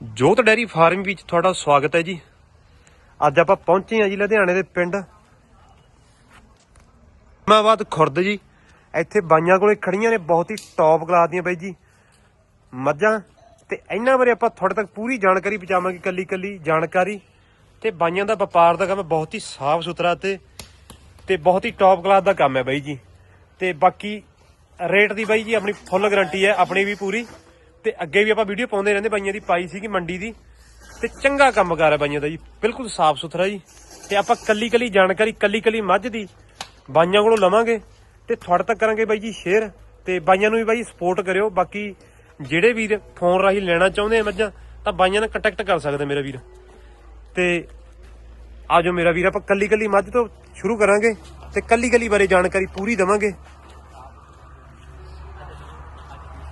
ਜੋਤ dairy farm ਵਿੱਚ ਤੁਹਾਡਾ ਸਵਾਗਤ ਹੈ ਜੀ। ਅੱਜ ਆਪਾਂ ਪਹੁੰਚੇ ਹਾਂ ਜੀ ਲੁਧਿਆਣੇ ਦੇ ਪਿੰਡ ਮਾਵਾਦ ਖੁਰਦ ਜੀ। ਇੱਥੇ ਬਾਈਆਂ ਕੋਲੇ ਖੜੀਆਂ ਨੇ, ਬਹੁਤ ਹੀ ਟੌਪ ਕਲਾਸ ਦੀਆਂ ਬਾਈ ਜੀ। ਮੱਝਾਂ ਤੇ ਇਹਨਾਂ ਬਾਰੇ ਆਪਾਂ ਤੁਹਾਡੇ ਤੱਕ ਪੂਰੀ ਜਾਣਕਾਰੀ ਪਹੁੰਚਾਵਾਂਗੇ ਕੱਲੀ ਕੱਲੀ ਜਾਣਕਾਰੀ। ਤੇ ਬਾਈਆਂ ਦਾ ਵਪਾਰ ਦਾ ਕੰਮ ਬਹੁਤ ਹੀ ਸਾਫ਼ ਸੁਥਰਾ ਤੇ ਤੇ ਬਹੁਤ ਹੀ ਟੌਪ ਕਲਾਸ ਦਾ ਕੰਮ ਹੈ ਬਾਈ ਜੀ। ਤੇ ਬਾਕੀ ਰੇਟ ਦੀ ਬਾਈ ਜੀ ਆਪਣੀ ਫੁੱਲ ਗਾਰੰਟੀ ਹੈ, ਆਪਣੀ ਵੀ ਪੂਰੀ। ਤੇ ਅੱਗੇ ਵੀ ਆਪਾਂ ਵੀਡੀਓ ਪਾਉਂਦੇ ਰਹਿੰਦੇ ਬਾਈਆਂ ਦੀ, ਪਾਈ ਸੀਗੀ ਮੰਡੀ ਦੀ। ਤੇ ਚੰਗਾ ਕੰਮ ਕੰਮਕਾਰ ਹੈ ਬਾਈਆਂ ਦਾ ਜੀ। ਬਿਲਕੁਲ ਸਾਫ਼ ਸੁਥਰਾ ਜੀ। ਤੇ ਆਪਾਂ ਕੱਲੀ ਕੱਲੀ ਜਾਣਕਾਰੀ ਕੱਲੀ ਕੱਲੀ ਮੱਝ ਦੀ ਬਾਈਆਂ ਕੋਲੋਂ ਲਵਾਂਗੇ ਤੇ ਤੁਹਾਡੇ ਤੱਕ ਕਰਾਂਗੇ ਬਾਈ ਜੀ ਸ਼ੇਅਰ ਤੇ ਬਾਈਆਂ ਨੂੰ ਵੀ ਬਾਈ ਸਪੋਰਟ ਕਰਿਓ। ਬਾਕੀ ਜਿਹੜੇ ਵੀਰ ਫੋਨ ਰਾਹੀਂ ਲੈਣਾ ਚਾਹੁੰਦੇ ਆ ਮੱਝਾਂ, ਤਾਂ ਬਾਈਆਂ ਨਾਲ ਕੰਟੈਕਟ ਕਰ ਸਕਦੇ ਮੇਰਾ ਵੀਰ। ਤੇ ਆਜੋ ਮੇਰਾ ਵੀਰ, ਆਪਾਂ ਕੱਲੀ ਕੱਲੀ ਮੱਝ ਤੋਂ ਸ਼ੁਰੂ ਕਰਾਂਗੇ ਤੇ ਕੱਲੀ ਕੱਲੀ ਬਾਰੇ ਜਾਣਕਾਰੀ ਪੂਰੀ ਦਵਾਂਗੇ।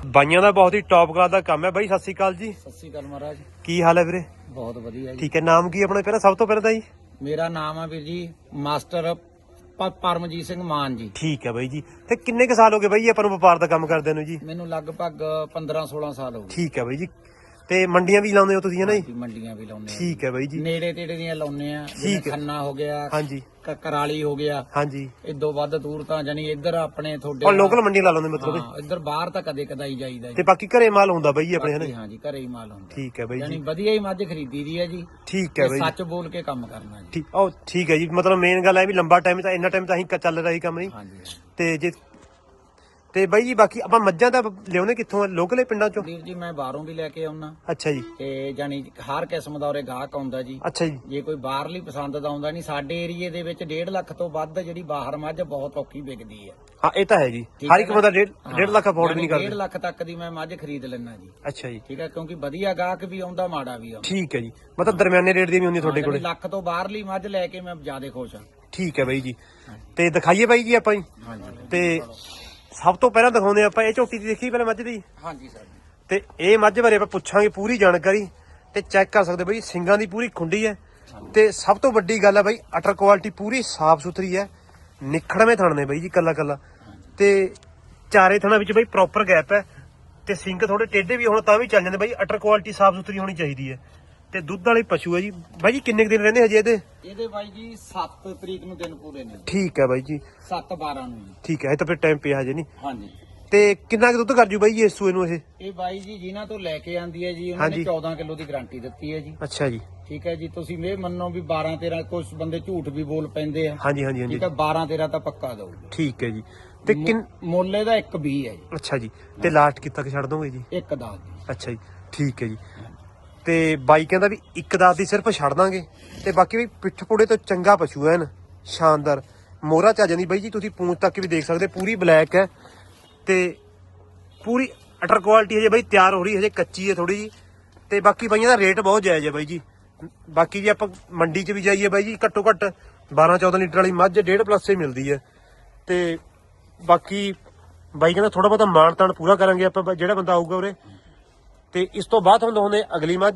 ਬਾਈਆਂ ਦਾ ਬਹੁਤ ਹੀ ਟੌਪ ਕਲਾਸ ਦਾ ਕੰਮ ਹੈ। ਬਾਈ ਸਤਿ ਸ਼੍ਰੀ ਅਕਾਲ ਜੀ। ਸਤਿ ਸ੍ਰੀ ਅਕਾਲ ਮਹਾਰਾਜ। ਕੀ ਹਾਲ ਹੈ ਵੀਰੇ? ਬਹੁਤ ਵਧੀਆ ਜੀ। ਠੀਕ ਹੈ ਨਾਮ ਕੀ ਆਪਣਾ ਪਹਿਲਾਂ? ਸਭ ਤੋਂ ਪਹਿਲਾਂ ਤਾਂ ਜੀ। ਮੇਰਾ ਨਾਮ ਹੈ ਵੀਰ ਜੀ ਮਾਸਟਰ ਪਰਮਜੀਤ ਸਿੰਘ ਮਾਨ ਜੀ। ਠੀਕ ਹੈ ਬਾਈ ਜੀ। ਤੇ ਕਿੰਨੇ ਕ ਸਾਲ ਹੋ ਗਏ ਬਾਈ ਆਪਾਂ ਨੂੰ ਵਪਾਰ ਦਾ ਕੰਮ ਕਰਦੇ ਨੂੰ ਜੀ? ਮੈਨੂੰ ਲਗਭਗ 15 16 ਸਾਲ ਹੋ ਗਏ। ਠੀਕ ਹੈ ਬਾਈ ਜੀ। ਤੇ ਮੰਡੀਆਂ ਵੀ ਲਾਉਂਦੇ ਹੋ ਤੁਸੀਂ ਹੈ ਨਾ ਜੀ? ਮੰਡੀਆਂ ਵੀ ਲਾਉਂਦੇ ਆ ਠੀਕ ਹੈ ਬਾਈ ਜੀ। ਨੇੜੇ ਤੇੜੇ ਦੀਆਂ ਲਾਉਂਦੇ ਆ ਜਿਵੇਂ ਠੀਕ ਹੈ। ਖੰਨਾ ਹੋ ਗਿਆ ਹਾਂਜੀ। ਕ- ਕਰਾਲੀ ਹੋ ਗਿਆ। ਹਾਂਜੀ। ਇਦੋਂ ਵੱਧ ਦੂਰ ਤਾਂ ਜਾਨੀ ਇੱਧਰ ਆਪਣੇ ਤੁਹਾਡੇ ਔਰ ਲੋਕਲ ਮੰਡੀਆਂ ਲਾ ਲਾਉਂਦੇ ਮਤਲਬ ਹਾਂ ਇੱਧਰ ਬਾਹਰ ਤਾਂ ਕਦੇ ਕਦਾਈ ਜਾਈਦਾ ਤੇ ਬਾਕੀ ਘਰੇ ਮਾਲ ਹੁੰਦਾ ਬਾਈ ਆਪਣੇ ਹੈ ਨਾ ਹਾਂ ਜੀ ਘਰੇ ਹੀ ਮਾਲ ਹੁੰਦਾ। ਠੀਕ ਹੈ ਬਾਈ ਜਾਨੀ ਵਧੀਆ ਹੀ ਮੱਝ ਖਰੀਦੀ ਦੀ ਹੈ ਜੀ। ਠੀਕ ਹੈ ਤੇ ਬਾਈ ਜੀ। ਸੱਚ ਬੋਲ ਕੇ ਕੰਮ ਕਰਨਾ ਜੀ। ਠੀਕ ਉਹ ਠੀਕ ਹੈ ਜੀ। ਮਤਲਬ ਮੇਨ ਗੱਲ ਹੈ ਵੀ ਲੰਬਾ ਟਾਈਮ ਤਾਂ ਇੰਨਾ ਟਾਈਮ ਤਾਂ ਅਸੀਂ ਕ- ਚੱਲ ਰਿਹਾ ਹੀ ਕੰਮ ਨਹੀਂ। ਹਾਂਜੀ ਹਾਂਜੀ। ਤੇ ਜੇ ਤੇ ਬਾਈ ਜੀ ਬਾਕੀ ਆਪਾਂ ਮੱਝਾਂ ਤਾਂ ਲਿਆਉਣੇ ਕਿੱਥੋਂ ਆ? ਲੋਕਲੇ ਪਿੰਡਾਂ ਚੋਂ? ਵੀਰ ਜੀ ਮੈਂ ਬਾਹਰੋਂ ਵੀ ਲੈ ਕੇ ਆਉਣਾ ਅੱਛਾ ਜੀ। ਤੇ ਜਾਨੀ ਹਰ ਕਿਸਮ ਦਾ ਉਰੇ ਗਾਹਕ ਆਉਂਦਾ ਜੀ। ਅੱਛਾ ਜੀ। ਜੇ ਕੋਈ ਬਾਹਰਲੀ ਪਸੰਦ ਦਾ ਆਉਂਦਾ ਨਹੀਂ ਸਾਡੇ ਏਰੀਏ ਦੇ ਵਿੱਚ 1.5 ਲੱਖ ਤੋਂ ਵੱਧ ਜਿਹੜੀ ਬਾਹਰ ਮੱਝ ਬਹੁਤ ਔਖੀ ਵਿਕਦੀ ਹੈ ਹਾਂ ਇਹ ਤਾਂ ਹੈ ਜੀ। ਹਰ ਇੱਕ? ਬੰਦਾ 1.5 ਲੱਖ ਅਫੋਰਡ ਵੀ ਨਹੀਂ 1.5 ਕਰਦਾ ਲੱਖ ਤੱਕ ਦੀ ਮੈਂ ਮੱਝ ਖਰੀਦ ਲੈਣਾ ਜੀ। ਅੱਛਾ ਜੀ। ਠੀਕ ਹੈ ਕਿਉਂਕਿ ਵਧੀਆ ਗਾਹਕ ਵੀ ਆਉਂਦਾ ਮਾੜਾ ਵੀ ਆਉਂਦਾ। ਠੀਕ ਹੈ ਜੀ। ਮਤਲਬ ਦਰਮਿਆਨੇ ਰੇਟ ਦੀ ਨਹੀਂ ਹੁੰਦੀ ਤੁਹਾਡੇ ਕੋਲੇ। ਲੱਖ ਤੋਂ ਬਾਹਰਲੀ ਮੱਝ ਲੈ ਕੇ ਮੈਂ ਜ਼ਿਆਦਾ ਖੁਸ਼ ਹਾਂ ਠੀਕ ਹੈ ਬਾਈ ਜੀ। ਤੇ ਦਿਖਾਈਏ ਬਾਈ ਜੀ ਆਪਾਂ ਜੀ। ਤੇ ਸਭ ਤੋਂ ਪਹਿਲਾਂ ਦਿਖਾਉਂਦੇ ਆਪਾਂ ਇਹ ਝੋਟੀ ਦੀ ਦੇਖੀ ਪਹਿਲਾਂ ਮੱਝ ਦੀ? ਹਾਂਜੀ ਸਰ। ਤੇ ਇਹ ਮੱਝ ਬਾਰੇ ਆਪਾਂ ਪੁੱਛਾਂਗੇ ਪੂਰੀ ਜਾਣਕਾਰੀ ਤੇ ਚੈੱਕ ਕਰ ਸਕਦੇ ਬਾਈ ਸਿੰਗਾਂ ਦੀ ਪੂਰੀ ਖੁੰਡੀ ਹੈ। ਤੇ ਸਭ ਤੋਂ ਵੱਡੀ ਗੱਲ ਹੈ ਬਾਈ ਅਟਰ ਕੁਆਲਿਟੀ ਪੂਰੀ ਸਾਫ਼ ਸੁਥਰੀ ਹੈ। ਨਿਖੜਵੇਂ ਥਣ ਨੇ ਬਾਈ ਜੀ ਕੱਲਾ ਕੱਲਾ। ਤੇ ਚਾਰੇ ਥਣਾਂ ਵਿੱਚ ਬਾਈ ਪ੍ਰੋਪਰ ਗੈਪ ਹੈ। ਤੇ ਸਿੰਗ ਥੋੜੇ ਟੇਢੇ ਵੀ ਹੋਣ ਤਾਂ ਵੀ ਚੱਲ ਜਾਂਦੇ ਬਾਈ ਅਟਰ ਕੁਆਲਿਟੀ ਸਾਫ਼ ਸੁਥਰੀ ਹੋਣੀ ਚਾਹੀਦੀ ਹੈ। ਤੇ ਦੁੱਧ ਵਾਲੇ ਪਸ਼ੂ ਹੈ ਜੀ। ਬਾਈ ਜੀ ਕਿੰਨੇ ਕੁ ਦਿਨ ਰਹਿੰਦੇ ਹਜੇ ਇਹਦੇ? ਇਹਦੇ ਬਾਈ ਜੀ 7 ਤਰੀਕ ਨੂੰ ਦਿਨ ਪੂਰੇ ਨੇ। ਠੀਕ ਹੈ ਬਾਈ ਜੀ। 7 12 ਨੂੰ ਜੀ। ਠੀਕ ਹੈ ਇਹ ਤਾਂ ਫਿਰ ਟਾਈਮ ਪਿਆ ਹਜੇ ਨਹੀਂ। ਹਾਂਜੀ। ਤੇ ਕਿੰਨਾ ਕੁ ਦੁੱਧ ਕਰ ਜੂ ਬਾਈ ਜੀ ਇਸ ਸੂਏ ਨੂੰ ਇਹ? ਇਹ ਬਾਈ ਜੀ ਜਿਨ੍ਹਾਂ ਤੋਂ ਲੈ ਕੇ ਆਂਦੀ ਹੈ ਜੀ ਉਹਨਾਂ ਨੇ ਹਾਂਜੀ। 14 ਕਿਲੋ ਦੀ ਗਾਰੰਟੀ ਦਿੱਤੀ ਹੈ ਜੀ। ਅੱਛਾ ਜੀ। ਠੀਕ ਹੈ ਜੀ ਤੁਸੀਂ ਇਹ ਮੰਨੋ ਵੀ 12 13 ਕੁਝ ਬੰਦੇ ਝੂਠ ਵੀ ਬੋਲ ਪੈਂਦੇ ਆ। ਹਾਂਜੀ ਹਾਂਜੀ ਹਾਂਜੀ। ਠੀਕ ਹੈ 12 13 ਤਾਂ ਪੱਕਾ ਦਊਗਾ। ਠੀਕ ਹੈ ਜੀ। ਤੇ ਕਿੰਨ ਮੁੱਲੇ ਦਾ 1 20 ਹੈ ਜੀ। ਅੱਛਾ ਜੀ। ਤੇ ਲਾਸਟ ਕਿੱਥੇ ਤੱਕ ਛੱਡ ਦੋਗੇ ਜੀ? ਇੱਕ ਦਾ ਜੀ ਅੱਛਾ ਜੀ। ਠੀਕ ਹੈ ਜੀ। ਤੇ ਬਾਈ ਕਹਿੰਦਾ ਵੀ ਇੱਕ ਦਾਤ ਦੀ ਸਿਰਫ ਛੱਡ ਦਾਂਗੇ। ਤੇ ਬਾਕੀ ਵੀ ਪਿੱਠ ਪੁੜੇ ਤੋਂ ਚੰਗਾ ਪਸ਼ੂ ਐਨ ਸ਼ਾਨਦਾਰ। ਮੋਹਰਾ ਚ ਆ ਜਾਂਦੀ ਬਾਈ ਜੀ, ਤੁਸੀਂ ਪੂੰਛ ਤੱਕ ਵੀ ਦੇਖ ਸਕਦੇ, ਪੂਰੀ ਬਲੈਕ ਹੈ ਤੇ ਪੂਰੀ ਅਟਰ ਕੁਆਲਿਟੀ ਹਜੇ ਬਾਈ ਤਿਆਰ ਹੋ ਰਹੀ, ਹਜੇ ਕੱਚੀ ਹੈ ਥੋੜੀ ਜੀ। ਤੇ ਬਾਕੀ ਬਾਈਆਂ ਦਾ ਰੇਟ ਬਹੁਤ ਜਾਇਜ਼ ਹੈ ਬਾਈ ਜੀ। ਬਾਕੀ ਜੇ ਆਪਾਂ ਮੰਡੀ 'ਚ ਵੀ ਜਾਈਏ ਬਾਈ ਜੀ, ਘੱਟੋ ਘੱਟ 12 14 ਲੀਟਰ ਵਾਲੀ ਮੱਝ 1.5 ਪਲੱਸ ਹੀ ਮਿਲਦੀ ਹੈ ਤੇ ਬਾਕੀ ਬਾਈ ਕਹਿੰਦਾ ਥੋੜਾ ਬਹੁਤਾ ਮਾਣ ਤਾਣ ਪੂਰਾ ਕਰਾਂਗੇ ਆਪਾਂ, ਜਿਹੜਾ ਬੰਦਾ ਆਊਗਾ ਉਰੇ। ਤੇ ਇਸ ਤੋਂ ਬਾਅਦ ਹੁੰਦਾ ਹੁੰਦੇ ਅਗਲੀ ਮੱਝ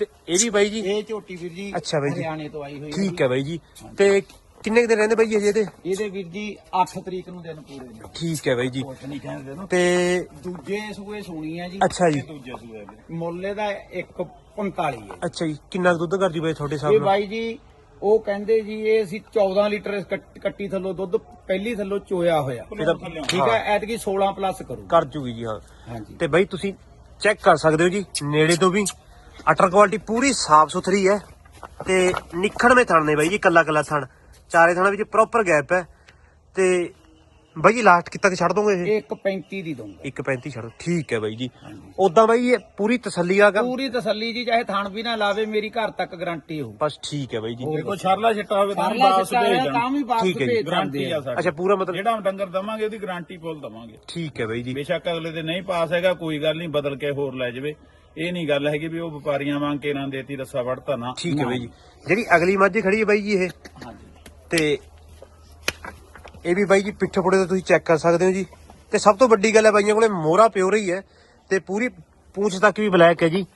ਤੇ ਇਹ ਵੀ ਬਾਈ ਜੀ। ਇਹ ਝੋਟੀ ਵੀਰ ਜੀ ਅੱਛਾ ਬਾਈ ਜੀ। ਹਰਿਆਣੇ ਤੋਂ ਆਈ ਹੋਈ ਠੀਕ ਹੈ ਬਾਈ ਜੀ। ਤੇ ਕਿੰਨੇ ਦਿਨ ਰਹਿੰਦੇ ਬਾਈ ਜੀ ਇਹਦੇ? ਇਹਦੇ ਵੀਰ ਜੀ 8 ਤਰੀਕ ਨੂੰ ਦਿਨ ਪੂਰੇ ਨੇ। ਠੀਕ ਹੈ ਬਾਈ ਜੀ। ਕੁਛ ਨਹੀਂ ਕਹਿੰਦੇ ਨਾ। ਤੇ ਦੂਜੇ ਸੂਏ ਸੋਣੀ ਹੈ ਜੀ। ਅੱਛਾ ਜੀ। ਦੂਜੇ ਸੂਏ ਮੁੱਲੇ ਦਾ 145 ਹੈ। ਅੱਛਾ ਜੀ। ਕਿੰਨਾ ਕੁ ਦੁੱਧ ਕਰ ਜੀ ਬਾਈ ਤੁਹਾਡੇ ਹਿਸਾਬ ਇਹ ਬਾਈ ਜੀ ਉਹ ਕਹਿੰਦੇ ਜੀ ਇਹ ਅਸੀਂ 14 ਲੀਟਰ ਕੱਟ- ਥੱਲੋਂ ਦੁੱਧ ਪਹਿਲੀ ਥੱਲੋਂ ਚੋਇਆ ਹੋਇਆ। ਠੀਕ ਹੈ ਐਤਕੀ 16 ਪਲੱਸ ਕਰੂ ਕਰ ਜੂਗੀ ਜੀ ਹਾਂ। ਤੇ ਬਾਈ ਤੁਸੀਂ ਚੈੱਕ ਕਰ ਸਕਦੇ ਹੋ ਜੀ, ਨੇੜੇ ਤੋਂ ਵੀ। ਅਟਰ ਕੁਆਲਿਟੀ ਪੂਰੀ ਸਾਫ਼ ਸੁਥਰੀ ਹੈ ਤੇ ਨਿਖੜਵੇਂ ਥਣ ਨੇ ਬਾਈ ਜੀ ਕੱਲਾ ਕੱਲਾ ਥਣ। ਚਾਰੇ ਥਣਾਂ ਵਿੱਚ ਪ੍ਰੋਪਰ ਗੈਪ ਹੈ ਤੇ ਬਾਈ ਜੀ ਲਾਸਟ ਕਿੱਤਾ ਤੇ ਛੱਡ ਦੋਗੇ ਇਹ? 135 ਦੀ ਦਊਂਗਾ। 1.35 ਛੱਡ। ਠੀਕ ਹੈ ਬਾਈ ਜੀ। ਹਾਂਜੀ। ਉਦਾਂ ਬਾਈ ਇਹ ਪੂਰੀ ਤਸੱਲੀ ਆ ਕੰਮ? ਪੂਰੀ ਤਸੱਲੀ ਜੀ ਚਾਹੇ ਥਣ ਵੀ ਨਾ ਲਾਵੇ ਮੇਰੀ ਘਰ ਤੱਕ ਗਾਰੰਟੀ ਹੋ ਬਸ ਠੀਕ ਹੈ ਬਾਈ ਜੀ। ਕੋਈ ਸ਼ਰਲਾ ਛਿੱਟਾ ਹੋਵੇ ਤਾਂ ਪਰਲਾ ਵਾਪਸ ਭੇਜ ਤਾਂ ਵੀ ਵਾਪਸ ਠੀਕ ਹੈ ਜੀ, ਭੇਜ ਗਾਰੰਟੀ ਦਿੰਦੇ ਆ ਆ। ਸਾਡੀ। ਅੱਛਾ ਪੂਰਾ ਮਤਲਬ ਜਿਹੜਾ ਡੰਗਰ ਦਵਾਂਗੇ ਉਹਦੀ ਗਾਰੰਟੀ ਫੁੱਲ ਦਵਾਂਗੇ। ਠੀਕ ਹੈ ਬਾਈ ਜੀ। ਬੇਸ਼ੱਕ ਅਗਲੇ ਦੇ ਨਹੀਂ ਪਾਸ ਹੈਗਾ ਕੋਈ ਗੱਲ ਨਹੀਂ ਬਦਲ ਕੇ ਹੋਰ ਲੈ ਜਾਵੇ। ਇਹ ਨਹੀਂ ਗੱਲ ਹੈਗੀ ਵੀ ਉਹ ਵਪਾਰੀਆਂ ਵਾਂਗ ਕੇ ਨਾ ਦੇਤੀ ਰੱਸਾ ਵੜਤਾ ਨਾ। ਠੀਕ ਹੈ ਬਾਈ ਜੀ। ਜਿਹੜੀ ਅਗਲੀ ਮੱਝ ਖੜੀ ਹੈ ਬਾਈ ਜੀ ਇਹ ਹਾਂਜੀ। ਤੇ ਇਹ ਵੀ ਬਾਈ ਜੀ ਪਿੱਠ ਪੁੜੇ ਤੋਂ ਤੁਸੀਂ ਚੈੱਕ ਕਰ ਸਕਦੇ ਹੋ ਜੀ। ਤੇ ਸਭ ਤੋਂ ਵੱਡੀ ਗੱਲ ਹੈ ਬਾਈਆਂ ਕੋਲੇ ਮੋਹਰਾ ਪਿਓ ਰਹੀ ਹੈ ਤੇ ਪੂਰੀ ਪੂੰਛ ਤੱਕ ਵੀ ਬਲੈਕ ਹੈ ਜੀ।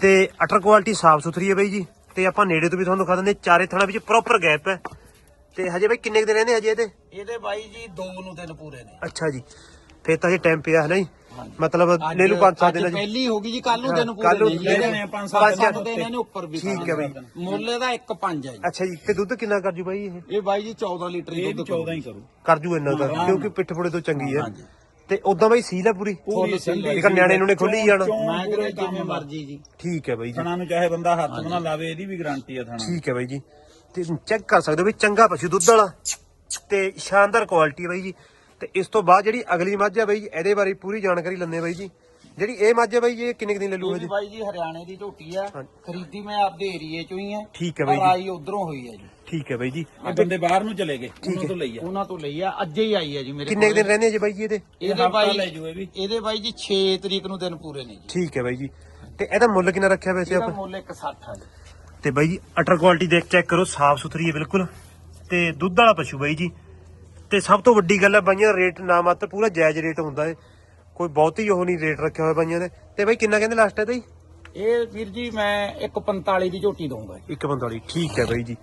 ਤੇ ਅਟਰ ਕੁਆਲਿਟੀ ਸਾਫ਼ ਸੁਥਰੀ ਹੈ ਬਾਈ ਜੀ। ਤੇ ਆਪਾਂ ਨੇੜੇ ਤੋਂ ਵੀ ਤੁਹਾਨੂੰ ਦਿਖਾ ਦਿੰਦੇ ਚਾਰੇ ਥਣਾ ਵਿੱਚ ਪ੍ਰੋਪਰ ਗੈਪ ਹੈ। ਤੇ ਹਜੇ ਬਾਈ ਕਿੰਨੇ ਦਿਨ ਰਹਿੰਦੇ ਹਜੇ ਇਹਦੇ? ਇਹਦੇ ਬਾਈ ਜੀ ਦੋ ਨੂੰ ਦਿਨ ਪੂਰੇ ਨੇ। ਅੱਛਾ ਜੀ। ਫੇਰ ਤਾਂ ਹਜੇ ਟਾਈਮ ਪਿਆ ਹੈ ਨਾ ਜੀ। ਮਤਲਬ ਲੈ ਲੂ 5-7 ਦਿਨਾਂ ਚ। ਪਹਿਲੀ ਹੋ ਗਈ ਜੀ ਕੱਲ ਨੂੰ ਦਿਨ ਕੱਲ੍ਹ ਨੂੰ ਪੂਰੇ ਲੈ ਨੇ ਜਾਣੇ ਆ ਪੰਜ ਪੰਜ ਸੱਤ ਦਿਨ ਦੇ ਇਹਨਾਂ ਨੇ ਉੱਪਰ ਵੀ ਠੀਕ ਹੈ ਬਈ। ਮੁੱਲ ਇਹਦਾ 1.5 ਹੈ ਜੀ। ਅੱਛਾ ਜੀ ਤੇ ਦੁੱਧ ਕਿੰਨਾ ਕਰ ਜੂ ਬਾਈ ਇਹ? ਇਹ ਬਾਈ ਜੀ 14 ਲੀਟਰ ਹੀ ਇਹ ਵੀ ਦੁੱਧ 14 ਹੀ ਕਰੂ ਕਰ ਜੂ ਇੰਨਾ ਤਾਂ ਕਿਉਂਕਿ ਪਿੱਠ ਪੁੜੇ ਤੋਂ ਚੰਗੀ ਹੈ। ਹਾਂਜੀ। ਤੇ ਉਦਾਂ ਬਾਈ ਸੀਲ ਹੈ ਪੂਰੀ? ਪੂਰੀ ਸਿੰਧੀ ਇੱਕ ਨਿਆਣੇ ਨੂੰ ਨੇ ਖੋਲੀ ਜਾਣਾ ਮੈਂ ਕਹਿੰਦਾ ਜਿਵੇਂ ਮਰਜ਼ੀ ਜੀ। ਠੀਕ ਹੈ ਬਾਈ ਜੀ। ਥਣਾ ਨੂੰ ਚਾਹੇ ਬੰਦਾ ਹੱਥ ਬਣਾ ਲਾਵੇ ਇਹਦੀ ਵੀ ਗਾਰੰਟੀ ਆ ਥਣਾ ਠੀਕ ਹੈ ਬਾਈ ਜੀ। ਤੇ ਚੈੱਕ ਕਰ ਸਕਦੇ ਹੋ ਵੀ ਚੰਗਾ ਪਸ਼ੂ ਦੁੱਧ ਵਾਲਾ। ਤੇ ਸ਼ਾਨਦਾਰ ਕੁਆਲਿਟੀ ਬਾਈ ਜੀ। ਤੇ ਇਸ ਤੋਂ ਬਾਅਦ ਜਿਹੜੀ ਅਗਲੀ ਮੱਝ ਹੈ ਬਾਈ ਜੀ ਇਹਦੇ ਬਾਰੇ ਪੂਰੀ ਜਾਣਕਾਰੀ ਲੈਣੇ ਬਾਈ ਜੀ। ਜਿਹੜੀ ਇਹ ਮੱਝ ਹੈ ਬਾਈ ਜੀ ਇਹ ਕਿੰਨੇ ਦਿਨ ਲੈ ਲੂ ਇਹ ਹਜੇ? ਵੀ ਬਾਈ ਜੀ ਹਰਿਆਣੇ ਦੀ ਝੋਟੀ ਆ। ਖਰੀਦੀ ਮੈਂ ਆਪਦੇ ਏਰੀਏ ਚੋਂ ਹੀ ਆ। ਠੀਕ ਹੈ ਬਾਈ ਜੀ। ਆਈ ਉਧਰੋਂ ਹੋਈ ਆ ਜੀ। ਠੀਕ ਹੈ ਬਾਈ ਜੀ। ਇਹ ਬੰਦੇ ਬਾਹਰ ਨੂੰ ਚਲੇ ਗਏ ਉਹਨਾਂ ਤੋਂ ਲਈ ਆ। ਉਹਨਾਂ ਤੋਂ ਲਈ ਆ ਅੱਜੇ ਹੀ ਆਈ ਆ ਜੀ ਮੇਰੇ ਕਿੰਨੇ। ਦਿਨ ਰਹਿੰਦੇ ਆ ਜੀ ਬਾਈ ਜੀ ਇਹਦੇ? ਇਹ ਇਹਦੇ ਬਾਈ ਲੈ ਜੂ ਇਹ ਵੀ। ਇਹਦੇ ਬਾਈ ਜੀ 6 ਤਰੀਕ ਨੂੰ ਦਿਨ ਪੂਰੇ ਨੇ ਜੀ। ਠੀਕ ਹੈ ਬਾਈ ਜੀ। ਤੇ ਇਹਦਾ ਮੁੱਲ ਕਿੰਨਾ ਰੱਖਿਆ ਵੈਸੇ ਇਹਦਾ ਆਪਾਂ? ਮੁੱਲ 160 ਆ ਜੀ। ਤੇ ਬਾਈ ਜੀ ਅਟਰ ਕੁਆਲਿਟੀ ਦੇਖ ਚੈੱਕ ਕਰੋ ਸਾਫ਼ ਸੁਥਰੀ ਹੈ ਬਿਲਕੁਲ। ਤੇ ਦੁੱਧ ਵਾਲਾ ਪਸ਼ੂ ਬਾਈ ਜੀ। ਤੇ ਸਭ ਤੋਂ ਵੱਡੀ ਗੱਲ ਹੈ ਬਾਈਆਂ ਰੇਟ ਨਾ ਮਾਤਰ ਪੂਰਾ ਜਾਇਜ਼ ਰੇਟ ਹੁੰਦਾ ਹੈ ਕੋਈ ਬਹੁਤੀ ਉਹ ਨਹੀਂ ਰੇਟ ਰੱਖਿਆ ਹੋਇਆ ਬਾਈਆਂ ਨੇ। ਤੇ ਬਾਈ ਕਿੰਨਾ ਕਹਿੰਦੇ ਲਾਸਟ ਹੈ ਤਾਂ ਇਹ ਵੀਰ ਜੀ ਮੈਂ 145 ਦੀ ਝੋਟੀ ਦਊਂਗਾ ਜੀ। 145 ਠੀਕ ਹੈ ਬਾਈ ਜੀ।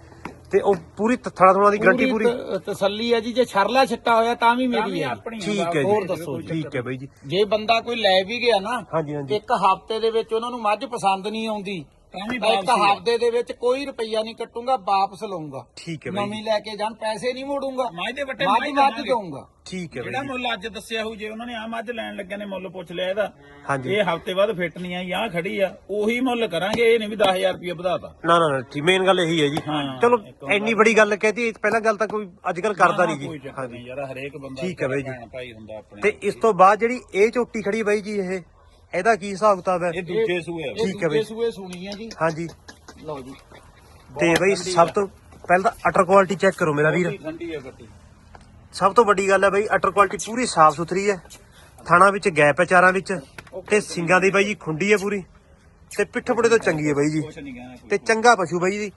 ਤੇ ਉਹ ਪੂਰੀ ਥੜਾ ਥੋੜਾ ਦੀ ਗਰੰਟੀ ਪੂਰੀ ਤਸੱਲੀ ਹੈ ਜੀ ਜੇ ਛਰਲਾ ਛਿੱਟਾ ਹੋਇਆ ਤਾਂ ਵੀ ਮੇਰੀ ਹੈ ਠੀਕ ਹੈ ਹੋਰ ਦੱਸੋ। ਠੀਕ ਹੈ ਬਾਈ ਜੀ। ਜੇ ਬੰਦਾ ਕੋਈ ਲੈ ਵੀ ਗਿਆ ਨਾ ਹਾਂਜੀ ਹਾਂਜੀ। ਇੱਕ ਹਫ਼ਤੇ ਦੇ ਵਿੱਚ ਉਹਨਾਂ ਨੂੰ ਮੱਝ ਪਸੰਦ ਨਹੀਂ ਆਉਂਦੀ ਇੱਕ। ਹਫ਼ਤੇ ਦੇ ਵਿੱਚ ਕੋਈ ਰੁਪਈਆ ਨਹੀਂ ਕੱਟੂੰਗਾ ਵਾਪਸ ਲਊਂਗਾ। ਠੀਕ ਹੈ ਬਾਈ। ਨਵੀਂ ਲੈ ਕੇ ਜਾਣ ਪੈਸੇ ਨਹੀਂ ਮੋੜੂੰਗਾ। ਮੱਝ ਦੇ ਵੱਟੇ ਮੱਝ ਦੇਵਾਂਗੇ। ਦਊਂਗਾ। ਠੀਕ ਹੈ ਜਿਹੜਾ ਬਾਈ। ਮੁੱਲ ਅੱਜ ਦੱਸਿਆ ਹੋਊ ਜੇ ਉਹਨਾਂ ਨੇ ਆ ਮੱਝ ਲੈਣ ਲੱਗਿਆ ਨੇ ਮੁੱਲ ਪੁੱਛ ਲਿਆ ਇਹਦਾ ਹਾਂਜੀ। ਇਹ ਹਫ਼ਤੇ ਬਾਅਦ ਫਿੱਟ ਨਹੀਂ ਆਈ ਆ ਖੜੀ ਆ ਉਹੀ ਮੁੱਲ ਕਰਾਂਗੇ ਇਹ ਨਹੀਂ ਵੀ 10000 ਰੁਪਏ ਵਧਾਤਾ ਨਾ ਨਾ ਨਾ ਠੀਕ ਮੇਨ ਗੱਲ ਇਹੀ ਹੈ ਜੀ। ਚਲੋ ਇੰਨੀ ਬੜੀ ਗੱਲ ਕਹਿਤੀ ਪਹਿਲਾਂ ਗੱਲ ਤਾਂ ਕੋਈ ਅੱਜ ਕੱਲ ਕਰਦਾ ਨਹੀਂ ਜੀ। ਹਾਂਜੀ। ਯਾਰ ਹਰੇਕ ਬੰਦਾ ਠੀਕ ਹੈ ਬਾਈ ਜੀ। ਤੇ ਇਸ ਤੋਂ ਬਾਅਦ ਜਿਹੜੀ ਇਹ ਝੋਟੀ ਖੜੀ ਬਾਈ ਜੀ ਇਹ? ਇਹਦਾ ਕੀ ਹਿਸਾਬ ਕਿਤਾਬ ਹੈ? ਇਹ ਦੂਜੇ ਸੂਏ ਆ। ਇਹ ਠੀਕ ਹੈ ਬਈ। ਦੂਜੇ ਸੂਏ ਸੁਣੀ ਹੈ ਜੀ। ਹਾਂਜੀ। ਲਓ ਜੀ। ਤੇ ਬਈ ਸਭ ਤੋਂ ਪਹਿਲਾਂ ਤਾਂ ਅਟਰ ਕੁਆਲਿਟੀ ਚੈੱਕ ਕਰੋ ਮੇਰਾ ਵੀਰ। ਠੰਡੀ- ਠੰਡੀ ਆ ਗੱਟੀ ਸਭ ਤੋਂ ਵੱਡੀ ਗੱਲ ਹੈ ਬਈ ਅਟਰ ਕੁਆਲਿਟੀ ਪੂਰੀ ਸਾਫ਼ ਸੁਥਰੀ ਹੈ। ਥਾਣਾ ਵਿੱਚ ਗੈਪ ਹੈ ਚਾਰਾਂ ਵਿੱਚ ਤੇ ਸਿੰਗਾਂ ਦੀ ਬਾਈ ਜੀ ਖੁੰਡੀ ਹੈ ਪੂਰੀ। ਤੇ ਪਿੱਠ ਪੁੜੇ ਤੋਂ ਚੰਗੀ ਹੈ ਬਾਈ ਜੀ। ਕੁਛ ਨਹੀਂ ਕਹਿਣਾ ਕੋਈ ਤੇ ਚੰਗਾ ਪਸ਼ੂ ਬਾਈ ਜੀ।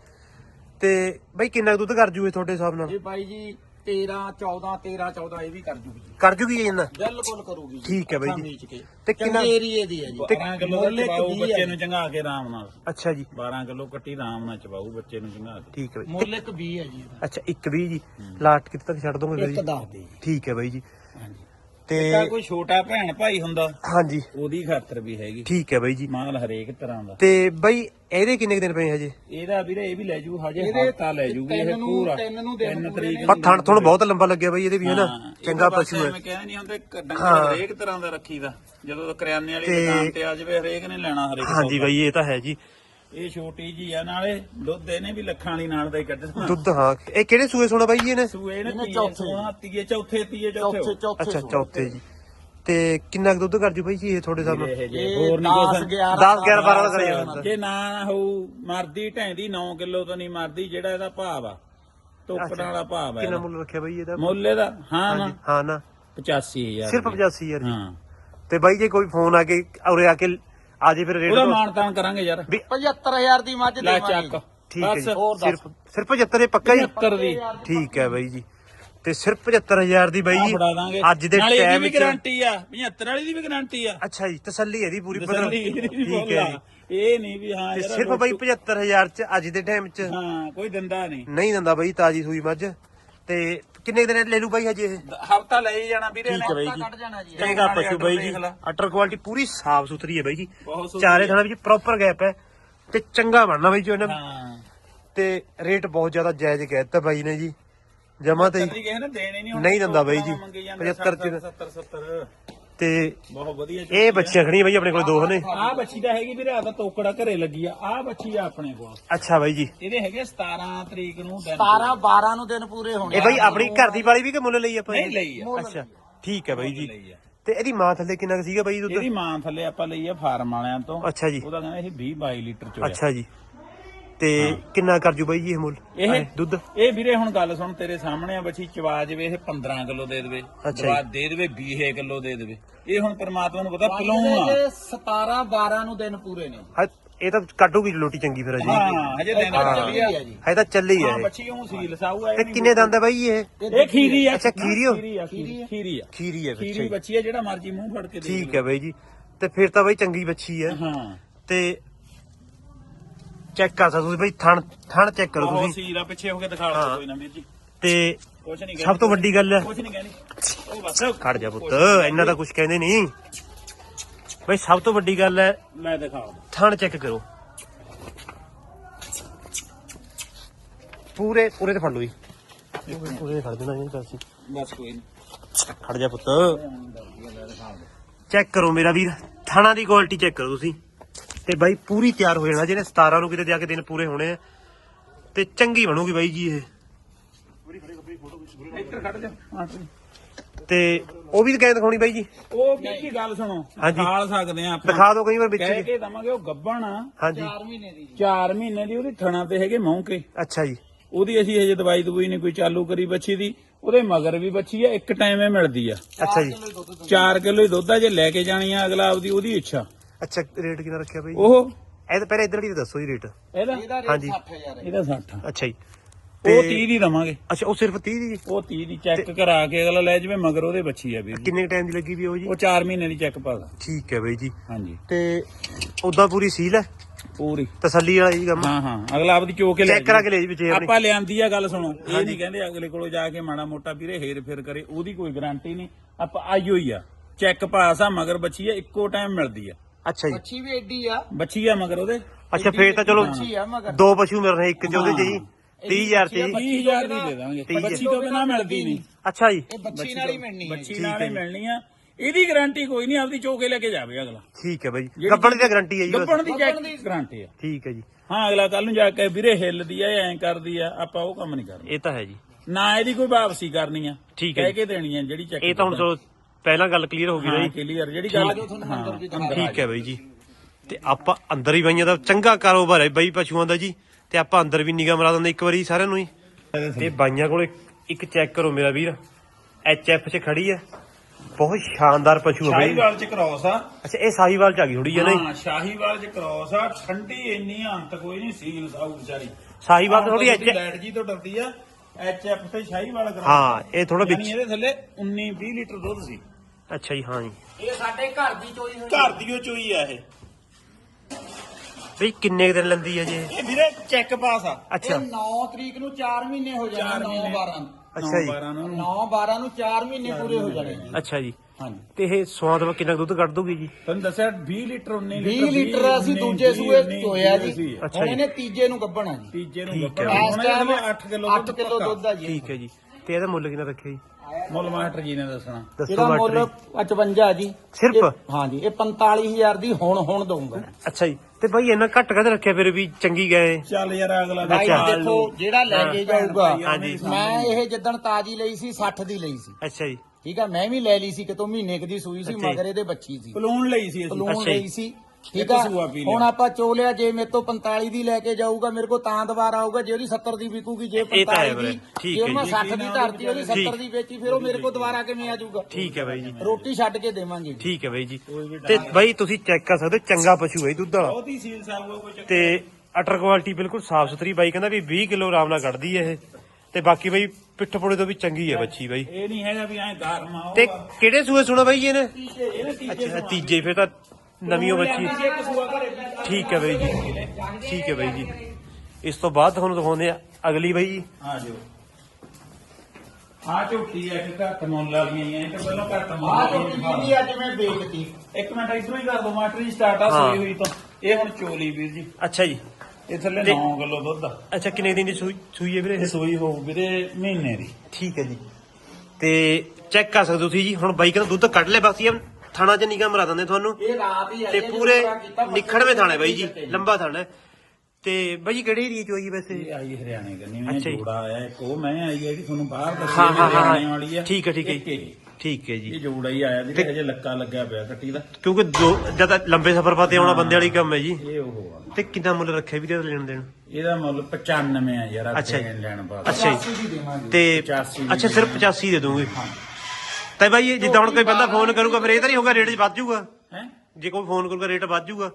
ਤੇ ਬਾਈ ਕਿੰਨਾ ਕੁ ਦੁੱਧ ਕਰ ਜੂਏ ਤੁਹਾਡੇ ਹਿਸਾਬ ਨਾਲ? ਇਹ ਬਾਈ ਜੀ 13 14 13 14 ਇਹ ਵੀ ਕਰ ਜੂਗੀ ਜੀ। ਕਰ ਜੂਗੀ ਇਹਨਾਂ? ਬਿਲਕੁਲ ਕਰੂਗੀ ਜੀ। ਠੀਕ ਹੈ ਬਾਈ ਜੀ। ਅੱਖਾਂ ਮੀਚ ਕੇ। ਤੇ ਤੇ ਕਿੰਨਾ- ਕਿੰਨੇ ਏਰੀਏ ਦੀ ਹੈ ਜੀ। 12 ਕਿਲੋ ਮੁੱਲ ਦਾ ਇੱਕ ਚਬਾਊ ਵੀਹ ਹੈ ਬੱਚੇ। ਨੂੰ ਚੰਗਾ ਕੇ ਆਰਾਮ ਨਾਲ। ਅੱਛਾ ਜੀ। 12 ਕਿਲੋ ਕੱਟੀ ਆਰਾਮ ਨਾਲ ਚਬਾਊ ਬੱਚੇ ਨੂੰ ਚੰਗਾ ਕੇ। ਠੀਕ ਹੈ ਬਾਈ। ਮੁੱਲ ਇੱਕ 20 ਹੈ ਜੀ ਇਹਦਾ। ਅੱਛਾ ਇੱਕ ਵੀ ਜੀ। ਲਾਸਟ ਕਿਤੇ ਤੱਕ ਛੱਡ ਦੋਗੇ ਬਾਈ ਇੱਕ ਜੀ ਦੱਸ ਦੇ ਜੀ। ਠੀਕ ਹੈ ਬਾਈ ਜੀ। ਤੇ ਕੋਈ ਛੋਟਾ ਭੈਣ ਭਾਈ ਹੁੰਦਾ ਹਾਂਜੀ। ਉਹਦੀ ਖਾਤਰ ਵੀ ਹੈਗੀ। ਠੀਕ ਹੈ ਬਾਈ ਜੀ। ਮਾਲ ਹਰੇਕ ਤਰ੍ਹਾਂ ਦਾ। ਤੇ ਬਾਈ ਇਹਦੇ ਕਿੰਨੇ ਕੁ ਦਿਨ ਪਏ ਹਜੇ? ਇਹਦਾ ਵੀਰੇ ਇਹ ਵੀ ਲੈ ਜੂ ਹਜੇ ਇਹਦੇ ਹਫਤਾ ਲੈ ਜੂਗੀ ਇਹ ਪੂਰਾ। ਤਿੰਨ ਨੂੰ ਤਿੰਨ ਤਰੀਕ ਨੇ। ਪਰ ਥਣ ਥਣ ਬਹੁਤ ਲੰਬਾ ਲੱਗਿਆ ਬਾਈ ਇਹਦੇ ਵੀ ਹੈ ਨਾ ਹਾਂ, ਚੰਗਾ ਪਸ਼ੂ ਹੈ। ਐਵੇਂ ਕਹਿੰਦੇ ਨਹੀਂ ਹੁੰਦੇ। ਡੰਗਰ ਹਰੇਕ ਤਰ੍ਹਾਂ ਦਾ ਰੱਖੀਦਾ। ਜਦੋਂ ਕਰਿਆਨੇ ਵਾਲੀ ਤੇ- ਦੁਕਾਨ ਤੇ ਆ ਜਾਵੇ ਹਰੇਕ ਨੇ ਲੈਣਾ ਹਰੇਕ ਹਾਂਜੀ। ਬਾਈ ਇਹ ਤਾਂ ਹੈ ਜੀ। ਇਹ ਛੋਟੀ ਜੀ ਆ ਨਾਲੇ ਦੁੱਧ ਇਹਨੇ ਵੀ ਲੱਖਾਂ ਵਾਲੀ ਨਾਲ ਦਾ ਹੀ ਕੱਢਣਾ ਦੁੱਧ ਹਾਂ। ਇਹ ਕਿਹੜੇ ਸੂਏ ਸੋਣਾ ਬਾਈ ਜੀ ਇਹਨੇ? ਸੂਏ ਨੇ ਇਹਨੇ ਤੀਏ ਚੌਥੇ। ਸੋਣਾ ਤੀਏ ਚੌਥੇ ਤੀਏ ਚੌਥੇ ਚੌਥੇ ਚੌਥੇ ਅੱਛਾ ਸੂਏ। ਚੌਥੇ ਜੀ। ਤੇ ਕਿੰਨਾ ਕੁ ਦੁੱਧ ਕਰ ਜੂ ਬਾਈ ਜੀ ਇਹ ਤੁਹਾਡੇ ਸਾਹਮਣੇ ਇਹ ਜੇ ਇਹ ਹੋਰ ਨਹੀਂ 10 ਕੁਛ 11 10 11 12 ਦਾ ਕਰੀ ਜਾਂਦਾ ਜੇ ਨਾ ਹੋਊ ਮਰਦੀ ਢੈਂਦੀ 9 ਕਿਲੋ ਤੋਂ ਨਹੀਂ ਮਰਦੀ ਜਿਹੜਾ ਇਹਦਾ ਭਾਵ ਆ ਟੋਕਣ ਵਾਲਾ ਭਾਵ ਆ ਕਿੰਨਾ ਇਹਦਾ। ਮੁੱਲ ਰੱਖਿਆ ਬਾਈ ਇਹਦਾ? ਮੁੱਲ ਇਹਦਾ ਹਾਂ ਨਾ। ਹਾਂਜੀ ਹਾਂ ਨਾ। 85000 ਸਿਰਫ 85000 ਜੀ। ਹਾਂ। ਤੇ ਬਾਈ ਜੇ ਕੋਈ ਫੋਨ ਆ ਕੇ ਉਰੇ ਆ ਕੇ ਆ ਜੇ ਫਿਰ ਰੇਟ ਉਹਦਾ ਮਾਨਤਾਨ ਕਰਾਂਗੇ ਯਾਰ। 75000 ਦੀ ਮੱਝ ਲੈ ਦੇਵਾਂਗੇ ਚੱਕ। ਠੀਕ ਹੈ ਬਸ ਜੀ। ਹੋਰ ਦੱਸ। ਸਿਰਫ ਸਿਰਫ 75 ਇਹ ਪੱਕਾ ਜੀ? 75 ਦੀ। ਠੀਕ ਹੈ ਬਾਈ ਜੀ। ਤੇ ਸਿਰਫ 75000 ਦੀ ਬਾਈ ਆਹ ਜੀ ਫੜਾ ਦਾਂਗੇ। ਅੱਜ ਦੇ ਨਾਲੇ ਇਹਦੀ ਟਾਈਮ ਵੀ ਵਿੱਚ ਗਾਰੰਟੀ ਆ। 75 ਵਾਲੀ ਦੀ ਵੀ ਗਾਰੰਟੀ ਆ। ਅੱਛਾ ਜੀ ਤਸੱਲੀ ਹੈ ਦੀ ਪੂਰੀ ਪਤਾ ਤਸੱਲੀ ਇਹਦੀ ਵੀ ਠੀਕ ਹੈ ਇਹ ਨਹੀਂ ਵੀ ਹਾਂ ਤੇ ਯਾਰ ਸਿਰਫ ਬਾਈ 75000 ਚ ਅੱਜ ਦੇ ਟਾਈਮ ਚ। ਹਾਂ ਕੋਈ ਦਿੰਦਾ ਨਹੀਂ। ਨਹੀਂ ਦਿੰਦਾ ਬਾਈ ਤਾਜੀ ਸੂਈ ਮੱਝ। ਤੇ ਕਿੰਨੇ ਦਿਨ ਲੈ ਲੂ ਬਾਈ ਹਜੇ ਇਹ? ਹਫਤਾ ਲੈ ਹੀ ਜਾਣਾ ਵੀਰੇ ਠੀਕ ਹੈ ਬਾਈ ਜੀ। ਕੱਢ ਜਾਣਾ ਜੀ। ਚੰਗਾ ਪਸ਼ੂ ਬਾਈ ਜੀ। ਅਟਰ ਕੁਆਲਿਟੀ ਪੂਰੀ ਸਾਫ਼ ਸੁਥਰੀ ਹੈ ਬਾਈ ਜੀ। ਬਹੁਤ ਸੁਥਰੀ ਚਾਰੇ। ਥਾਣਾ ਵਿੱਚ ਪ੍ਰੋਪਰ ਗੈਪ ਹੈ ਤੇ ਚੰਗਾ ਬਣਨਾ ਬਾਈ ਜੀ ਉਹਨਾਂ ਹਾਂ। ਤੇ ਰੇਟ ਬਹੁਤ ਜ਼ਿਆਦਾ ਜਾਇਜ਼ ਕਹਿਤਾ ਬਾਈ ਨੇ ਜੀ। ਜਮਾ ਤੇ ਤੇਰੀ ਕਿਸੇ ਨੇ ਦੇਣੇ ਨਹੀਂ ਨਹੀਂ ਦਿੰਦਾ ਬਾਈ ਜੀ। 75 ਚ 70 70 ਤੇ ਬਹੁਤ ਵਧੀਆ ਇਹ ਬੱਚੀਆਂ ਖੜੀਆਂ ਬਾਈ ਆਪਣੇ ਕੋਲ ਦੋ ਨੇ। ਆ ਬੱਚੀ ਦਾ ਹੈਗੀ ਵੀਰੇ ਆ ਤਾਂ ਤੋਕੜਾ ਘਰੇ ਲੱਗੀ ਆ। ਆ ਬੱਚੀ ਆ ਆਪਣੇ ਕੋਲ। ਅੱਛਾ ਬਾਈ ਜੀ। ਇਹਦੇ ਹੈਗੇ 17 ਤਰੀਕ ਨੂੰ ਦਿਨ 17 12 ਨੂੰ ਦਿਨ ਪੂਰੇ ਹੋਣੇ ਇਹ ਬਾਈ ਆਪਣੀ ਘਰ ਦੀ ਵਾਲੀ ਵੀ ਕਿ ਮੁੱਲ ਲਈ ਆਪਾਂ? ਨਹੀਂ ਲਈ ਆ। ਅੱਛਾ ਠੀਕ ਹੈ ਬਾਈ ਜੀ। ਤੇ ਇਹਦੀ ਮਾਂ ਥੱਲੇ ਕਿੰਨਾ ਕੁ ਸੀਗਾ ਬਾਈ ਦੁੱਧ? ਇਹਦੀ ਮਾਂ ਥੱਲੇ ਆਪਾਂ ਲਈ ਆ ਫਾਰਮ ਵਾਲਿਆਂ ਤੋਂ। ਅੱਛਾ ਜੀ। ਉਹਦਾ ਕਹਿੰਦਾ ਇਹ 20 22 ਲੀਟਰ ਚੋਇਆ ਅੱਛਾ ਜੀ। ਤੇ ਕਿੰਨਾ ਕਰ ਜੂ ਬਾਈ ਜੀ ਇਹ ਮੁੱਲ? ਇਹ ਦੁੱਧ? ਇਹ ਵੀਰੇ ਹੁਣ ਗੱਲ ਸੁਣ ਤੇਰੇ ਸਾਹਮਣੇ ਆ ਬੱਚੀ ਚਵਾ ਜਵੇ ਇਹ 15 ਕਿਲੋ ਦੇ ਦੇਵੇ ਅੱਛਾ ਦਵਾ ਦੇ ਦੇਵੇ 20 ਕਿਲੋ ਦੇ ਦੇਵੇ। ਇਹ ਹੁਣ ਪਰਮਾਤਮਾ ਨੂੰ ਪਤਾ ਪਲਾਉਣ ਆ। 17 12 ਨੂੰ ਦਿਨ ਪੂਰੇ ਨੇ। ਹਾਂ, ਇਹ ਤਾਂ ਕੱਢੂਗੀ ਲੋਟੀ ਚੰਗੀ ਫਿਰ ਅਜੀ। ਹਾਂ ਹਜੇ ਦਿਨ ਹਾਂ। ਚੱਲੀ ਆ। ਹੈ ਜੀ। ਹੈ ਤਾਂ ਚੱਲੀ ਹੈ ਹਾਂ ਇਹ। ਬੱਚੀ ਉਹ ਸੀਲ ਸਾਊ ਆ ਤੇ ਕਿੰਨੇ ਦੰਦ ਹੈ ਬਾਈ ਇਹ? ਇਹ ਖੀਰੀ ਆ। ਅੱਛਾ, ਖੀਰੀ ਓ? ਖੀਰੀ ਆ ਖੀਰੀ ਆ। ਖੀਰੀ ਹੈ ਖੀਰੀ ਬੱਚੀ ਆ ਜਿਹੜਾ ਮਰਜ਼ੀ ਮੂੰਹ ਫੜ ਕੇ ਦੇ ਠੀਕ ਹੈ ਬਾਈ ਜੀ। ਤੇ ਫਿਰ ਤਾਂ ਬਾਈ ਚੰਗੀ ਬੱਚੀ ਹੈ ਹਾਂ। ਤੇ ਚੈੱਕ ਕਰ ਸਕਦੇ ਤੁਸੀਂ ਬਾਈ ਥਣ ਥਣ ਚੈੱਕ ਕਰੋ ਤੁਸੀਂ। ਸੀਲ ਆ ਪਿੱਛੇ ਹੋ ਕੇ ਦਿਖਾ। ਲਓ ਕੋਈ ਨਾ ਵੀਰ ਜੀ। ਤੇ ਕੁਛ ਨਹੀਂ ਸਭ ਤੋਂ ਵੱਡੀ ਗੱਲ ਹੈ ਕੁਛ ਨਹੀਂ ਕਹਿਣੀ ਉਹ ਬਸ। ਖੜ ਜਾ ਪੁੱਤ ਇੰਨਾ ਤਾਂ ਕੁਝ ਕਹਿੰਦੇ ਨਹੀਂ। ਬਈ ਸਭ ਤੋਂ ਵੱਡੀ ਗੱਲ ਹੈ ਲੈ ਦਿਖਾਓ ਥਣ ਚੈੱਕ ਕਰੋ। ਪੂਰੇ ਪੂਰੇ ਤੇ ਫੜ ਲਓ ਜੀ। ਪੂਰੇ। ਤੇ ਫੜ ਦੇਣਾ ਇਹ ਤਾਂ ਅਸੀਂ ਬਸ ਕੋਈ ਨਹੀਂ। ਖੜ ਜਾ ਪੁੱਤ। ਚੈੱਕ ਕਰੋ ਮੇਰਾ ਵੀਰ ਥਾਣਾ ਦੀ ਕੁਆਲਿਟੀ ਚੈੱਕ ਕਰੋ ਤੁਸੀਂ। ਤੇ ਬਾਈ ਪੂਰੀ ਤਿਆਰ ਹੋ ਜਾਣਾ ਜਿਹਨੇ 17 ਨੂੰ ਕਿਤੇ ਜਾ ਕੇ ਦਿਨ ਪੂਰੇ ਹੋਣੇ ਆ। ਤੇ ਚੰਗੀ ਬਣੂਗੀ ਬਾਈ ਜੀ ਇਹ। ਤੂੰ। ਤੇ ਉਹ ਵੀ ਗੈਂ ਦਿਖਾਉਣੀ ਬਾਈ ਜੀ? ਉਹ ਕੀ ਗੱਲ ਸੁਣੋ ਹਾਂਜੀ। ਖਾਲ ਸਕਦੇ ਆ ਆਪਾਂ। ਦਿਖਾ ਦਿਓ ਕਈ ਵਾਰ ਵਿੱਚ ਕਹਿ ਜੀ। ਕੇ ਦਵਾਂਗੇ ਉਹ ਗੱਬਣ ਆ। ਹਾਂਜੀ। 4 ਮਹੀਨੇ ਦੀ। 4 ਮਹੀਨੇ ਦੀ ਉਹਦੀ ਥਣਾ ਤੇ ਹੈਗੇ ਮੌਂਕੇ। ਅੱਛਾ ਜੀ। ਉਹਦੀ ਅਸੀਂ ਹਜੇ ਦਵਾਈ ਦਵਾਈ ਨਹੀਂ ਕੋਈ ਚਾਲੂ ਕਰੀ ਬੱਚੀ ਦੀ। ਉਹਦੇ ਮਗਰ ਵੀ ਬੱਚੀ ਆ ਇੱਕ ਟਾਈਮ ਇਹ ਮਿਲਦੀ ਆ। ਅੱਛਾ ਜੀ। 4 ਕਿਲੋ ਹੀ ਦੁੱਧ ਆ ਜੇ ਲੈ ਕੇ ਜਾਣੀ ਆ ਅਗਲਾ ਆਪਦੀ ਉਹਦੀ ਇੱਛਾ। ਅੱਛਾ ਰੇਟ ਕਿੰਨਾ ਰੱਖਿਆ ਬਾਈ ਉਹ? ਇਹ ਤਾਂ ਪਹਿਲਾਂ ਇੱਧਰ ਦੀ ਦੱਸੋ ਜੀ ਰੇਟ। ਇਹਦਾ? ਹਾਂਜੀ। 60000 ਹੈ। ਇਹਦਾ 60 ਆ। ਅੱਛਾ ਜੀ। ਉਹ 30 ਦੀ ਦਵਾਂਗੇ। ਅੱਛਾ ਉਹ ਸਿਰਫ 30 ਦੀ? ਉਹ 30 ਦੀ ਚੈੱਕ ਕਰਾ ਕੇ ਅਗਲਾ ਲੈ ਜਾਵੇ ਮਗਰ ਉਹਦੇ ਬੱਚੀ ਆ ਵੀਰ ਕਿੰਨੇ ਟਾਈਮ ਦੀ ਲੱਗੀ ਵੀ ਉਹ ਜੀ? ਉਹ 4 ਮਹੀਨੇ ਦੀ ਚੈੱਕ ਪਾਦਾ ਠੀਕ ਹੈ ਬਾਈ ਜੀ। ਹਾਂਜੀ। ਤੇ ਉਦਾਂ ਪੂਰੀ ਸੀਲ ਹੈ? ਪੂਰੀ। ਤਸੱਲੀ ਵਾਲਾ ਜੀ ਕੰਮ? ਹਾਂ ਹਾਂ। ਅਗਲਾ ਆਪਦੀ ਚੋ ਕੇ ਲੈ ਚੈੱਕ ਕਰਾ ਕੇ ਲੈ ਜੀ ਵਿੱਚ ਆਪਣੀ ਆਪਾਂ ਲਿਆਂਦੀ ਆ ਗੱਲ ਸੁਣੋ। ਇਹ ਨਹੀਂ ਕਹਿੰਦੇ ਅਗਲੇ ਕੋਲੋਂ ਜਾ ਕੇ ਮਾੜਾ ਮੋਟਾ ਵੀਰੇ ਹੇਰ ਫੇਰ ਕਰੇ। ਉਹਦੀ ਕੋਈ ਗਾਰੰਟੀ ਨਹੀਂ। ਆਪਾਂ ਆਈਓ ਹੀ ਆ। ਚੈੱਕ ਪਾਸ ਆ ਮਗਰ ਬੱਚੀ ਆ ਇੱਕੋ ਟਾਈਮ ਮਿਲਦੀ ਆ। ਅੱਛਾ ਜੀ। ਅੱਛੀ ਵੀ ਐਡੀ ਆ। ਬੱਚੀ ਆ ਮਗਰ ਉਹਦੇ? ਅੱਛਾ ਫੇਰ ਤਾਂ ਚਲੋ ਅੱਛੀ ਆ ਮਗਰ। ਦੋ ਪਸ਼ੂ ਮਿਲ ਰਹੇ ਇੱਕ ਚ ਉਹਦੇ ਚ ਜੀ 30000 ਚ ਜੀ 20000 ਦੀ ਦੇ ਦਾਂਗੇ। ਬੱਚੀ ਤੋਂ ਬਿਨਾ ਮਿਲਦੀ ਨਹੀਂ। ਅੱਛਾ ਜੀ। ਇਹ ਬੱਚੀ ਨਾਲ ਹੀ ਮਿਲਣੀ ਹੈ ਬੱਚੀ ਨਾਲ ਹੀ ਮਿਲਣੀ ਆ। ਇਹਦੀ ਗਾਰੰਟੀ ਕੋਈ ਨਹੀਂ ਆਪਦੀ ਚੋ ਕੇ ਲੈ ਕੇ ਜਾਵੇ ਅਗਲਾ। ਠੀਕ ਹੈ ਬਾਈ। ਗੱਬਣ ਦੀ ਗਾਰੰਟੀ ਹੈ ਜੀ ਬਸ। ਗੱਪਣ ਦੀ ਚੈੱਕ ਗਾਰੰਟੀ ਆ। ਠੀਕ ਹੈ ਜੀ। ਹਾਂ ਅਗਲਾ ਕੱਲ ਨੂੰ ਜਾ ਕੇ ਵੀਰੇ ਹਿੱਲਦੀ ਆ ਐਂ ਕਰਦੀ ਆ ਆਪਾਂ ਉਹ ਕੰਮ ਨਹੀਂ ਕਰਨਾ। ਇਹ ਤਾਂ ਹੈ ਜੀ। ਨਾ ਇਹਦੀ ਕੋਈ ਵਾਪਸੀ ਕਰਨੀ ਆ। ਠੀਕ ਹੈ ਕਹਿ ਜੀ। ਕੇ ਦੇਣੀ ਆ ਜਿਹੜੀ ਚੈੱਕ ਇਹ ਤਾਂ ਹੁਣ ਚਲੋ ਪਹਿਲਾਂ ਗੱਲ ਕਲੀਅਰ ਹੋ ਗਈ ਨਾ ਜੀ ਕਲੀਅਰ ਜਿਹੜੀ ਗੱਲ ਤੁਹਾਨੂੰ ਅੰਦਰ ਦਿਖਾ ਠੀਕ ਹੈ ਬਾਈ ਜੀ। ਤੇ ਆਪਾਂ ਅੰਦਰ ਹੀ ਬਾਈਆਂ ਦਾ ਚੰਗਾ ਕਾਰੋਬਾਰ ਹੈ ਬਾਈ ਪਸ਼ੂਆਂ ਦਾ ਜੀ। ਤੇ ਆਪਾਂ ਅੰਦਰ ਵੀ ਨਿਗਾਹ ਮਰਾ ਦਿੰਦੇ ਇੱਕ ਵਾਰੀ ਸਾਰਿਆਂ ਨੂੰ ਹੀ। ਤੇ ਬਾਈਆਂ ਕੋਲ ਇੱਕ ਚੈੱਕ ਕਰੋ ਮੇਰਾ ਵੀਰ। ਐਚ ਐਫ 'ਚ ਖੜੀ ਹੈ। ਬਹੁਤ ਸ਼ਾਨਦਾਰ ਪਸ਼ੂ ਹੈ ਬਾਈ। ਸ਼ਾਹੀਵਾਲ ਚ ਕ੍ਰੋਸ ਆ। ਅੱਛਾ ਇਹ ਸਾਹੀਵਾਲ 'ਚ ਆ ਗਈ ਥੋੜੀ ਜਿਹੀ ਨਾ ਹਾਂ ਸ਼ਾਹੀਵਾਲ ਚ ਕ੍ਰੋਸ ਆ। ਠੰਡੀ ਇੰਨੀ ਅੰਤ ਕੋਈ ਨਹੀਂ ਸੀਲ ਸਾਊ ਵਿਚਾਰੀ। ਸਾਹੀਵਾਲ ਥੋੜੀ ਐਚ ਲਾਈਟ ਜੀ ਤੋਂ ਡਰਦੀ ਆ। ਐਚ ਐਫ ਤੇ ਸ਼ਾਹੀਵਾਲ ਕ੍ਰੋਸ ਹਾਂ ਇਹ ਥੋੜਾ ਵਿੱਚ ਇਹਦੇ ਥੱਲੇ 19 20 ਲੀਟਰ ਦੁੱਧ ਸੀ। ਅੱਛਾ ਜੀ ਹਾਂ ਜੀ। ਇਹ ਸਾਡੇ ਘਰ ਦੀ ਚੋਈ ਹੋਈ ਘਰ ਦੀ ਉਹ ਚੋਈ ਆ ਇਹ। ਬਈ ਕਿੰਨੇ ਕੁ ਦਿਨ ਲੈਂਦੀ ਹੈ ਜੀ ਇਹ? ਇਹ ਵੀਰੇ ਚੈੱਕ ਪਾਸ ਆ। ਅੱਛਾ। ਇਹ 9 ਤਰੀਕ ਨੂੰ 4 ਮਹੀਨੇ ਹੋ ਜਾਣੇ ਚਾਰ 9 ਮਹੀਨੇ। 12 ਅੱਛਾ ਜੀ। 12 ਨੂੰ। 9 12 ਨੂੰ 4 ਮਹੀਨੇ ਪੂਰੇ ਹੋ ਜਾਣੇ। ਜੀ ਅੱਛਾ ਜੀ। ਹਾਂਜੀ। ਤੇ ਇਹ ਸਵਾਦ ਵਾ ਕਿੰਨਾ ਕੁ ਦੁੱਧ ਕੱਢ ਦੂਗੀ ਜੀ? ਤੁਹਾਨੂੰ ਦੱਸਿਆ 20 ਲੀਟਰ 19 20 ਲੀਟਰ ਅਸੀਂ ਦੂਜੇ ਸੂਏ ਚੋਇਆ ਜੀ। ਅੱਛਾ ਹੁਣ ਜੀ। ਇਹਨੇ ਤੀਜੇ ਨੂੰ ਗੱਭਣਾ ਜੀ। ਤੀਜੇ ਨੂੰ ਠੀਕ ਹੈ। ਇਸ ਹੁਣ ਟਾਈਮ ਇਹਦੇ 8 ਕਿਲੋ 8 ਕਿਲੋ ਦੁੱਧ ਆ ਜੀ। ਠੀਕ ਹੈ ਜੀ। ਤੇ ਇਹਦਾ ਮੁੱਲ ਕਿੰਨਾ ਰੱਖਿਆ ਜੀ? ਮੁੱਲ ਮਾਸਟਰ ਜੀ ਨੇ ਦੱਸਣਾ। ਦੱਸੋ ਇਹਦਾ ਮੁੱਲ ਮਾਟਰੀ 55 ਜੀ। ਸਿਰਫ? ਇਹ- ਹਾਂ ਜੀ ਇਹ 45000 ਦੀ ਹੁਣ ਹੁਣ ਦਊਂਗਾ। ਅੱਛਾ ਜੀ। ਤੇ ਬਾਈ ਇੰਨਾ ਘੱਟ ਕਦੇ ਰੱਖਿਆ ਫਿਰ ਵੀ ਚੰਗੀ ਗਏ? ਚੱਲ ਯਾਰ ਅਗਲਾ ਭਾਈ ਅੱਛਾ। ਦੇਖੋ ਜਿਹੜਾ ਲੈ ਕੇ ਜਾਊਗਾ ਹਾਂਜੀ। ਮੈਂ ਇਹ ਜਿੱਦਣ ਤਾਜੀ ਲਈ ਸੀ 60 ਦੀ ਲਈ ਸੀ। ਅੱਛਾ ਜੀ। ਠੀਕ ਆ ਮੈਂ ਵੀ ਲੈ ਲਈ ਸੀ ਕਿਤੋਂ ਮਹੀਨੇ ਕੁ ਦੀ ਸੂਈ ਸੀ ਅੱਛਾ ਜੀ। ਮਗਰ ਇਹਦੇ ਬੱਚੀ ਸੀ। ਪਲੂਣ ਲਈ ਸੀ ਅਸੀਂ। ਪਲੂਣ ਅੱਛਾ ਜੀ। ਲਈ ਸੀ। ਠੀਕ ਆ। ਹੁਣ ਆਪਾਂ ਚੋਲਿਆ ਜੇ ਮੇਰੇ ਤੋਂ 45 ਦੀ ਲੈ ਕੇ ਜਾਊਗਾ ਮੇਰੇ ਕੋਲ ਤਾਂ ਦੁਬਾਰਾ ਆਊਗਾ ਜੇ ਉਹਦੀ 70 ਦੀ ਵਿਕੂਗੀ ਜੇ ਇਹ ਤਾਂ ਹੈ 45 ਦੀ ਜੇ ਮੈਂ ਜੀ। 60 ਦੀ ਧਰਤੀ ਉਹਦੀ 70 ਠੀਕ। ਦੀ ਵੇਚੀ ਫਿਰ ਉਹ ਮੇਰੇ ਕੋਲ ਦੁਬਾਰਾ ਕਿਵੇਂ ਆ ਜਾਊਗਾ? ਠੀਕ ਹੈ ਬਾਈ ਜੀ। ਰੋਟੀ ਛੱਡ ਕੇ ਦੇਵਾਂਗੇ। ਠੀਕ ਹੈ ਬਾਈ ਜੀ। ਤੇ ਬਾਈ ਤੁਸੀਂ ਚੈੱਕ ਕਰ ਸਕਦੇ ਚੰਗਾ ਪਸ਼ੂ ਹੈ ਦੁੱਧ ਵਾਲਾ। ਬਹੁਤ ਹੀ ਸੀਲ ਆ ਕੋਈ ਚੱਕਰ ਤੇ ਅਟਰ ਕੁਆਲਿਟੀ ਬਿਲਕੁਲ ਸਾਫ਼ ਸੁਥਰੀ ਬਾਈ ਕਹਿੰਦਾ ਵੀ 20 ਕਿਲੋ ਆਰਾਮ ਨਾਲ ਕੱਢਦੀ ਹੈ ਇਹ। ਤੇ ਬਾਕੀ ਬਾਈ ਪਿੱਠ ਪੁੜੇ ਤੋਂ ਵੀ ਚੰਗੀ ਹੈ ਬੱਚੀ ਬਾਈ। ਇਹ ਨਹੀਂ ਹੈਗਾ ਵੀ ਐਂ ਧਾਰਮਾ ਤੇ ਕਿਹੜੇ ਸੂਏ ਸੁਣਾ ਬਾਈ ਇਹਨੇ? ਅੱਛਾ ਤੀਜੇ ਫਿਰ ਤਾਂ ਨਵੀਂ ਓ ਬੱਚੀ। ਠੀਕ ਹੈ ਬਾਈ ਜੀ। ਠੀਕ ਹੈ ਬਾਈ ਜੀ। ਇਸ ਤੋਂ ਬਾਅਦ ਤੁਹਾਨੂੰ ਦਿਖਾਉਂਦੇ ਆ ਅਗਲੀ ਬਾਈ ਜੀ। ਆ ਜਾਓ। ਆ ਝੋਟੀ ਐ ਕਿ ਘੱਟ ਮੁੱਲ ਵਾਲੀਆਂ ਹੀ ਐ ਤੇ ਪਹਿਲਾਂ ਘੱਟ ਮੁੱਲ ਆਹ ਵਾਲੀਆਂ ਰੋਟੀ ਦਿਖਾ ਜਿਹੜੀ ਅੱਜ ਮੈਂ ਵੇਚਤੀ ਇੱਕ ਮਿੰਟ ਇਧਰੋਂ ਹੀ ਕਰ ਦੋ ਮਾਸਟਰ ਜੀ ਸਟਾਰਟ ਆ ਹਾਂ। ਸੋਈ ਹੋਈ ਤੋਂ। ਇਹ ਹੁਣ ਚੋਲੀ ਵੀਰ ਜੀ। ਅੱਛਾ ਜੀ। ਇਹ ਥੱਲੇ ਤੇ- 9 ਕਿਲੋ ਦੁੱਧ ਆ। ਅੱਛਾ ਕਿੰਨੇ ਦਿਨ ਦੀ ਸੂਈ ਸੂਈ ਹੈ ਵੀਰੇ? ਇਹ ਇਹ? ਸੋਈ ਹੋਊ ਵੀਰੇ ਮਹੀਨੇ ਦੀ। ਠੀਕ ਹੈ ਜੀ। ਤੇ ਚੈੱਕ ਕਰ ਸਕਦੇ ਹੋ ਤੁਸੀਂ ਜੀ। ਹੁਣ ਬਾਈ ਕਹਿੰਦਾ ਦੁੱਧ ਕੱਢ ਲੈ ਹਮ ਥਾਣਾ ਚ ਨਿਗਾਹ ਮਰਾ ਦਿੰਦੇ ਤੁਹਾਨੂੰ। ਇਹ ਰਾਤ ਹੀ ਤੇ ਪੂਰੇ ਨਿਖੜਵੇਂ ਥਾਣਾ ਹੈ ਬਾਈ ਜੀ ਲੰਬਾ ਥਾਣਾ। ਹੈ ਤੇ ਬਾਈ ਜੀ ਕਿਹੜੀ ਏਰੀਆ ਚ ਹੋਈ ਵੈਸੇ? ਇਹ ਆਈ ਹਰਿਆਣੇ ਕੰਨੀ ਅੱਛਾ ਮੈਂ ਜੀ। ਜੋੜਾ ਆਇਆ ਇੱਕ ਉਹ ਮੈਂ ਆਈ ਹੈ ਕਿ ਤੁਹਾਨੂੰ ਬਾਹਰ ਦੱਸੀ ਹਾਂ ਹਾਂ ਹਰਿਆਣੇ ਹਾਂ ਵਾਲੀ ਆ ਠੀਕ ਹੈ ਠੀਕ ਹੈ ਇੱਕ ਜੀ। ਇਹ। ਠੀਕ ਹੈ ਜੀ। ਇਹ ਜੋੜਾ ਹੀ ਆਇਆ ਜਿਹਦੇ ਹਜੇ ਲੱਕਾ ਲੱਗਿਆ ਪਿਆ ਕੱਟੀ ਦਾ। ਕਿਉਂਕਿ ਦੋ ਜਦ ਲੰਬੇ ਸਫ਼ਰ ਪਾਤੇ ਆਉਣਾ ਬੰਦੇ ਵਾਲੀ ਕੰਮ ਹੈ ਜੀ। ਇਹ ਉਹ ਆ। ਤੇ ਕਿੰਨਾ ਮੁੱਲ ਰੱਖਿਆ ਵੀਰੇ ਲੈਣ ਦੇਣ? ਇਹਦਾ ਮੁੱਲ 95 ਆ ਯਾਰ ਅੱਛਾ ਜੀ। ਲੈਣ ਬਾਅਦ ਅੱਛਾ ਜੀ। ਦੀ ਤੇ 85 ਅੱਛਾ ਸਿਰਫ 85 ਦੇ ਦੋਗੇ? ਤੇ ਬਾਈ ਜਿੱਦਾਂ ਹੁਣ ਕੋਈ ਬੰਦਾ ਫੋਨ ਕਰੂਗਾ ਫਿਰ ਇਹ ਤਾਂ ਨਹੀਂ ਹੋਊਗਾ ਰੇਟ ਵੱਧ ਜਾਊਗਾ। ਹੈ? ਜੇ ਕੋਈ ਫੋਨ ਕਰੂਗਾ ਰੇਟ ਵੱਧ ਜਾਊਗਾ।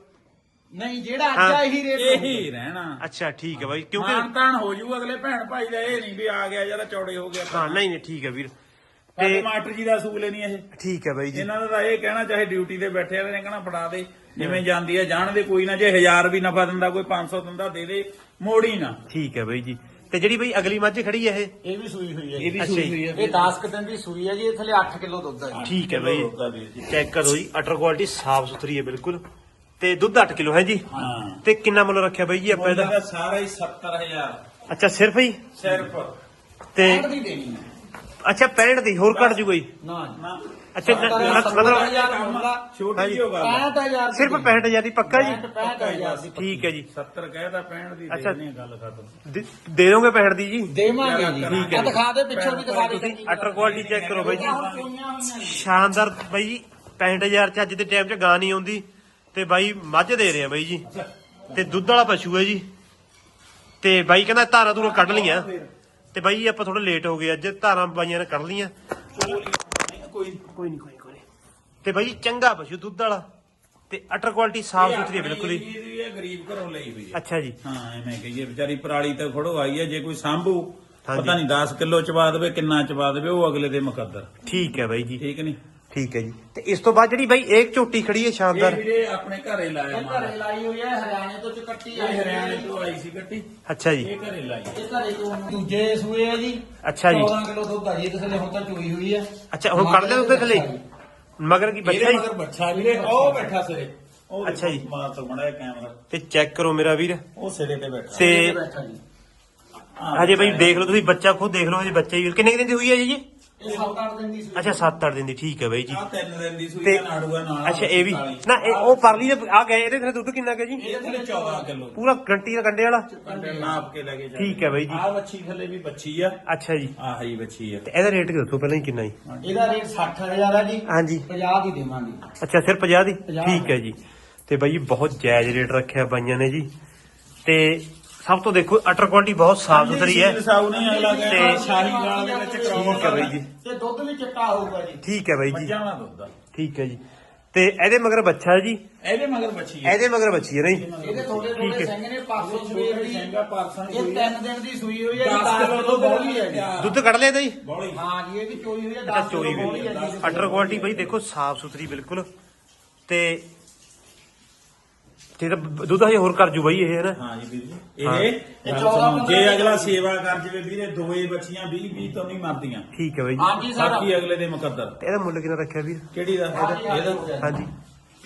ਨਹੀਂ ਜਿਹੜਾ। ਅੱਜ ਆ ਇਹੀ ਰੇਟ ਇਹੀ ਰਹਿਣਾ। ਅੱਛਾ ਠੀਕ ਹੈ ਬਾਈ ਕਿਉਂਕਿ ਮਾਨ ਤਾਨ ਹੋ ਜੂ ਅਗਲੇ ਭੈਣ ਭਾਈ ਦਾ ਇਹ ਨਹੀਂ ਵੀ ਆ ਗਿਆ ਜਰਾ ਚੌੜੇ ਹੋ ਗਿਆ। ਹਾਂ ਨਹੀਂ ਨਹੀਂ ਠੀਕ ਹੈ ਵੀਰ। ਤੇ ਮਾਸਟਰ ਜੀ ਦਾ ਅਸੂਲ ਨਹੀਂ ਇਹ। ਠੀਕ ਹੈ ਬਾਈ ਜੀ। ਇਹਨਾਂ ਦਾ ਤਾਂ ਇਹ ਕਹਿਣਾ ਚਾਹੇ ਡਿਊਟੀ ਤੇ ਬੈਠੇ ਆ ਨੇ ਕਹਿਣਾ ਫੜਾ ਦੇ ਜਿਵੇਂ ਜਾਂਦੀ ਹੈ ਜਾਣ ਦੇ ਕੋਈ ਨਾ ਜੇ 1000 ਵੀ ਨਫਾ ਦਿੰਦਾ ਕੋਈ 500 ਦਿੰਦਾ ਦੇ ਦੇ ਮੋੜੀ ਨਾ। ਠੀਕ ਹੈ ਬਾਈ ਜੀ। ਤੇ ਜਿਹੜੀ ਬਈ ਅਗਲੀ ਮੱਝ ਖੜੀ ਹੈ ਇਹ? ਇਹ ਵੀ ਸੂਈ ਹੋਈ ਹੈ ਇਹ ਵੀ ਸੂਈ। ਹੋਈ ਹੈ। ਇਹ 10 ਕੁ ਦਿਨ ਦੀ ਸੂਈ ਹੈ ਜੀ ਇਹ ਥੱਲੇ 8 ਕਿਲੋ ਦੁੱਧ ਹੈ ਜੀ। ਠੀਕ ਹੈ ਬਈ। ਦੁੱਧ ਆ ਵੀਰ ਜੀ। ਚੈੱਕ ਕਰੋ ਜੀ ਅਟਰ ਕੁਆਲਿਟੀ ਸਾਫ਼ ਸੁਥਰੀ ਹੈ ਬਿਲਕੁਲ। ਤੇ ਦੁੱਧ 8 ਕਿਲੋ ਹੈ ਜੀ? ਹਾਂ। ਤੇ ਕਿੰਨਾ ਮੁੱਲ ਰੱਖਿਆ ਬਈ ਜੀ ਆਪਾਂ ਮੁੱਲ ਇਹਦਾ ਦਾ ਸਾਰਾ ਹੀ 70000 ਅੱਛਾ ਸਿਰਫ ਹੀ? ਸਿਰਫ। ਤੇ ਪੈਂਹਠ ਦੀ ਦੇਣੀ ਹੈ। ਅੱਛਾ 65 ਦੀ ਹੋਰ ਘਟ ਜੂ ਕੋਈ? ਨਾ ਜੀ। ਨਾ। ਅੱਛਾ ਮਤਲਬ ਛੋਟੀ ਹਾਂਜੀ। ਜਿਹੀ ਹੋਗਾ 65000 ਸਿਰਫ 65000 ਦੀ ਪੱਕਾ ਜੀ? 65000 ਦੀ ਠੀਕ ਹੈ ਜੀ। 70 ਕਹਿਦਾ 65 ਦੀ ਅੱਛਾ। ਦੇਣੀ ਗੱਲ ਖਤਮ। ਦੇ ਦੇ ਦੋਗੇ 65 ਦੀ ਜੀ? ਦੇਵਾਂਗੇ ਜੀ। ਠੀਕ ਹੈ ਆ ਦਿਖਾ ਦੇ ਪਿੱਛੋਂ ਵੀ ਦਿਖਾ ਦੇ। ਤੁਸੀਂ ਅਟਰ ਕੁਆਲਿਟੀ ਚੈੱਕ ਕਰੋ ਬਾਈ ਜੀ। ਸ਼ਾਨਦਾਰ ਬਾਈ ਜੀ 65000 ਚ ਅੱਜ ਦੇ ਟਾਈਮ 'ਚ ਗਾਂ ਨਹੀਂ ਆਉਂਦੀ ਤੇ ਬਾਈ ਮੱਝ ਦੇ ਰਹੇ ਆ ਬਾਈ ਜੀ। ਤੇ ਦੁੱਧ ਵਾਲਾ ਪਸ਼ੂ ਹੈ ਜੀ। ਤੇ ਬਾਈ ਕਹਿੰਦਾ ਧਾਰਾਂ ਧੂਰਾਂ ਕੱਢ ਲੀਆਂ ਤੇ ਬਾਈ ਜੀ ਆਪਾਂ ਥੋੜਾ ਲੇਟ ਹੋ ਗਏ ਅੱਜ ਧਾਰਾਂ ਬਾਈਆਂ ਨੇ ਕੱਢ ਲੀਆਂ ਕੋਈ ਕੋਈ ਨਹੀਂ ਕੋਈ ਨੀ, ਕੋਈ ਨੀ। ਤੇ ਬਾਈ ਚੰਗਾ ਪਸ਼ੂ ਦੁੱਧ ਵਾਲਾ। ਤੇ ਅਟਰ ਕੁਆਲਿਟੀ ਸਾਫ਼ ਸੁਥਰੀ ਹੈ ਬਿਲਕੁਲ ਹੀ। ਇਹ ਗਰੀਬ ਘਰੋਂ ਲਈ ਹੋਈ ਹੈ। ਅੱਛਾ ਜੀ। ਹਾਂ ਐਵੇਂ ਕਹੀਏ ਵਿਚਾਰੀ ਪਰਾਲੀ ਤੇ ਖੜੋ ਆਈ ਹੈ ਜੇ ਕੋਈ ਸਾਂਭੂ ਹਾਂਜੀ। ਪਤਾ ਨਹੀਂ 10 ਕਿਲੋ ਚਵਾ ਦੇਵੇ ਕਿੰਨਾ ਚਵਾ ਦੇਵੇ ਉਹ ਅਗਲੇ ਦੇ ਮੁਕੱਦਰ। ਠੀਕ ਹੈ ਬਾਈ ਜੀ। ਠੀਕ ਨਹੀਂ ਠੀਕ ਹੈ ਜੀ। ਤੇ ਇਸ ਤੋਂ ਬਾਅਦ ਜਿਹੜੀ ਬਾਈ ਇੱਕ ਝੋਟੀ ਖੜੀ ਹੈ ਇਹ ਸ਼ਾਨਦਾਰ ਵੀਰੇ ਆਪਣੇ ਘਰੇ ਲਾਇਆ ਇਹ ਮਾਲ। ਘਰੇ ਲਾਈ ਹੋਈ ਹੈ ਹਰਿਆਣੇ ਤੋਂ ਚ ਕੱਟੀ ਇਹ ਆਈ ਹਰਿਆਣੇ ਤੋਂ ਆਈ ਸੀ ਗੱਟੀ। ਅੱਛਾ ਜੀ। ਇਹ ਘਰੇ ਲਾਈ। ਇਹ ਘਰੇ ਤੋਂ ਦੂਜੇ ਸੂਏ ਹੈ ਜੀ। ਅੱਛਾ ਜੀ। 14 ਕਿਲੋ ਦੁੱਧ ਆ ਜੀ ਇਹਦੇ ਥੱਲੇ ਹੁਣ ਤਾਂ ਚੋਈ ਹੋਈ ਹੈ। ਅੱਛਾ ਹੁਣ ਕੱਢ ਲਿਆ ਉੱਤੇ ਥੱਲੇ? ਮਗਰ ਕੀ ਬੱਚਾ ਇਹਦੇ ਜੀ? ਮਗਰ ਬੱਚਾ ਵੀਰੇ ਉਹ ਬੈਠਾ ਸਿਰੇ। ਉਹ ਅੱਛਾ ਜੀ। ਮਾਰ ਤੋਂ ਬਣਾਇਆ ਕੈਮਰਾ। ਤੇ ਚੈੱਕ ਕਰੋ ਮੇਰਾ ਵੀਰ। ਉਹ ਸਿਰੇ ਤੇ ਬੈਠਾ। ਤੇ ਇਹ ਬੈਠਾ ਜੀ। ਹਜੇ ਬਾਈ ਦੇਖ ਲਓ ਤੁਸੀਂ ਬੱਚਾ ਖੁਦ ਦੇਖ ਲਓ ਹਜੇ ਬੱਚਾ ਹੀ ਕਿੰਨੇ ਕੁ ਦਿਨ ਦੀ ਹੋਈ ਹੈ ਜੀ ਇਹ 7-8 ਦਿਨ ਦੀ ਸੂਈ ਅੱਛਾ 7-8 ਦਿਨ ਦੀ ਠੀਕ ਹੈ ਬਾਈ ਜੀ। ਆ ਤਿੰਨ ਦਿਨ ਦੀ ਸੂਈ ਤੇ ਦਾ ਨਾੜੂਆ ਨਾਲ ਅੱਛਾ ਇਹ ਵੀ ਨਾ ਇਹ ਉਹ ਪਰਲੀ ਦੇ ਆ ਗਏ ਇਹਦੇ ਥੱਲੇ ਦੁੱਧ ਕਿੰਨਾ ਹੈ ਜੀ? ਇਹ ਥੱਲੇ 14 ਕਿਲੋ। ਪੂਰਾ ਗਰੰਟੀ ਦਾ ਕੰਡੇ ਵਾਲਾ? ਨਾਪ ਕੇ ਲੈ ਕੇ ਜਾ ਠੀਕ ਹੈ ਬਾਈ ਜੀ। ਆ ਬੱਚੀ ਥੱਲੇ ਵੀ ਬੱਚੀ ਆ। ਅੱਛਾ ਜੀ। ਆਹ ਹੀ ਬੱਚੀ ਆ। ਤੇ ਇਹਦਾ ਰੇਟ ਦੱਸੋ ਪਹਿਲਾਂ ਹੀ ਕਿੰਨਾ ਜੀ? ਇਹਦਾ ਰੇਟ 60000 ਹੈ ਜੀ। ਹਾਂਜੀ। 50 ਦੀ ਦੇਵਾਂਗੇ। ਅੱਛਾ ਸਿਰ 50 ਦੀ। ਠੀਕ ਹੈ ਜੀ। ਤੇ ਬਾਈ ਜੀ ਬਹੁਤ ਜਾਇਜ਼ ਰੇਟ ਰੱਖਿਆ ਬਾਈਆਂ ਨੇ ਜੀ। ਤੇ ਸਭ ਤੋਂ ਦੇਖੋ ਅਟਰ ਕੁਆਲਿਟੀ ਬਹੁਤ ਸਾਫ਼ ਸੁਥਰੀ ਹੈ। ਸਾਊ ਨਹੀਂ ਅਗਲਾ ਕਹਿੰਦਾ ਤੇ- ਸ਼ਾਹੀ ਗਾਲ ਦੇ ਵਿੱਚ ਠੀਕ ਹੈ ਬਾਈ ਜੀ। ਤੇ ਦੁੱਧ ਵੀ ਚਿੱਟਾ ਹੋਊਗਾ ਜੀ। ਠੀਕ ਹੈ ਬਾਈ ਜੀ। ਮੱਝਾਂ ਦਾ ਦੁੱਧ ਆ। ਠੀਕ ਹੈ ਜੀ। ਤੇ ਇਹਦੇ ਮਗਰ ਬੱਚਾ ਹੈ ਜੀ? ਇਹਦੇ ਮਗਰ ਬੱਚੀ ਆ ਇਹਦੇ ਮਗਰ ਬੱਚੀ ਹੈ ਨਹੀਂ ਇਹਦੇ ਥੋੜੇ ਥੋੜੇ ਹੈ। ਸਿੰਘ ਨੇ ਪਾਸੋਂ ਸਵੇਰ ਦੀ ਸਿੰਘਾ ਪਾਰਸਨ ਇਹ ਤਿੰਨ ਦਿਨ ਦੀ ਸੂਈ ਹੋਈ ਹੈ ਜੀ 10 10 ਕਿਲੋ ਦੁੱਧ ਬੋਲੀ ਹੈ ਜੀ। ਦੁੱਧ ਕੱਢ ਲਿਆ ਜੀ ਬੋਲੀ। ਹਾਂ ਜੀ ਇਹ ਵੀ ਚੋਈ ਹੋਈ ਹੈ ਅੱਛਾ 10 ਚੋਈ ਕਿਲੋ ਬੋਲੀ ਹੈ ਅਟਰ ਕੁਆਲਿਟੀ ਬਈ ਦੇਖੋ ਸਾਫ਼ ਸੁਥਰੀ ਬਿਲਕੁਲ। ਤੇ ਤੇ ਤਾਂ ਦੁੱਧ ਹਜੇ ਹੋਰ ਕਰ ਜੂ ਬਈ ਇਹ ਹੈ ਨਾ? ਹਾਂ ਜੀ ਵੀਰ ਜੀ। ਇਹ ਇਹ ਗੱਲ 14 ਸੁਣੋ, ਜੇ ਅਗਲਾ ਸੇਵਾ ਕਰ ਜਵੇ ਵੀਰੇ ਦੋਏ ਬੱਚੀਆਂ 20 20 ਤੋਂ ਨਹੀਂ ਮਰਦੀਆਂ। ਠੀਕ ਹੈ ਬਈ ਜੀ। ਹਾਂ ਜੀ ਸਰ। ਬਾਕੀ ਅਗਲੇ ਦੇ ਮੁਕੱਦਰ। ਤੇ ਇਹਦਾ ਮੁੱਲ ਕਿੰਨਾ ਰੱਖਿਆ ਵੀਰ? ਕਿਹੜੀ ਦਾ? ਇਹਦਾ ਇਹਦਾ ਹਾਂਜੀ।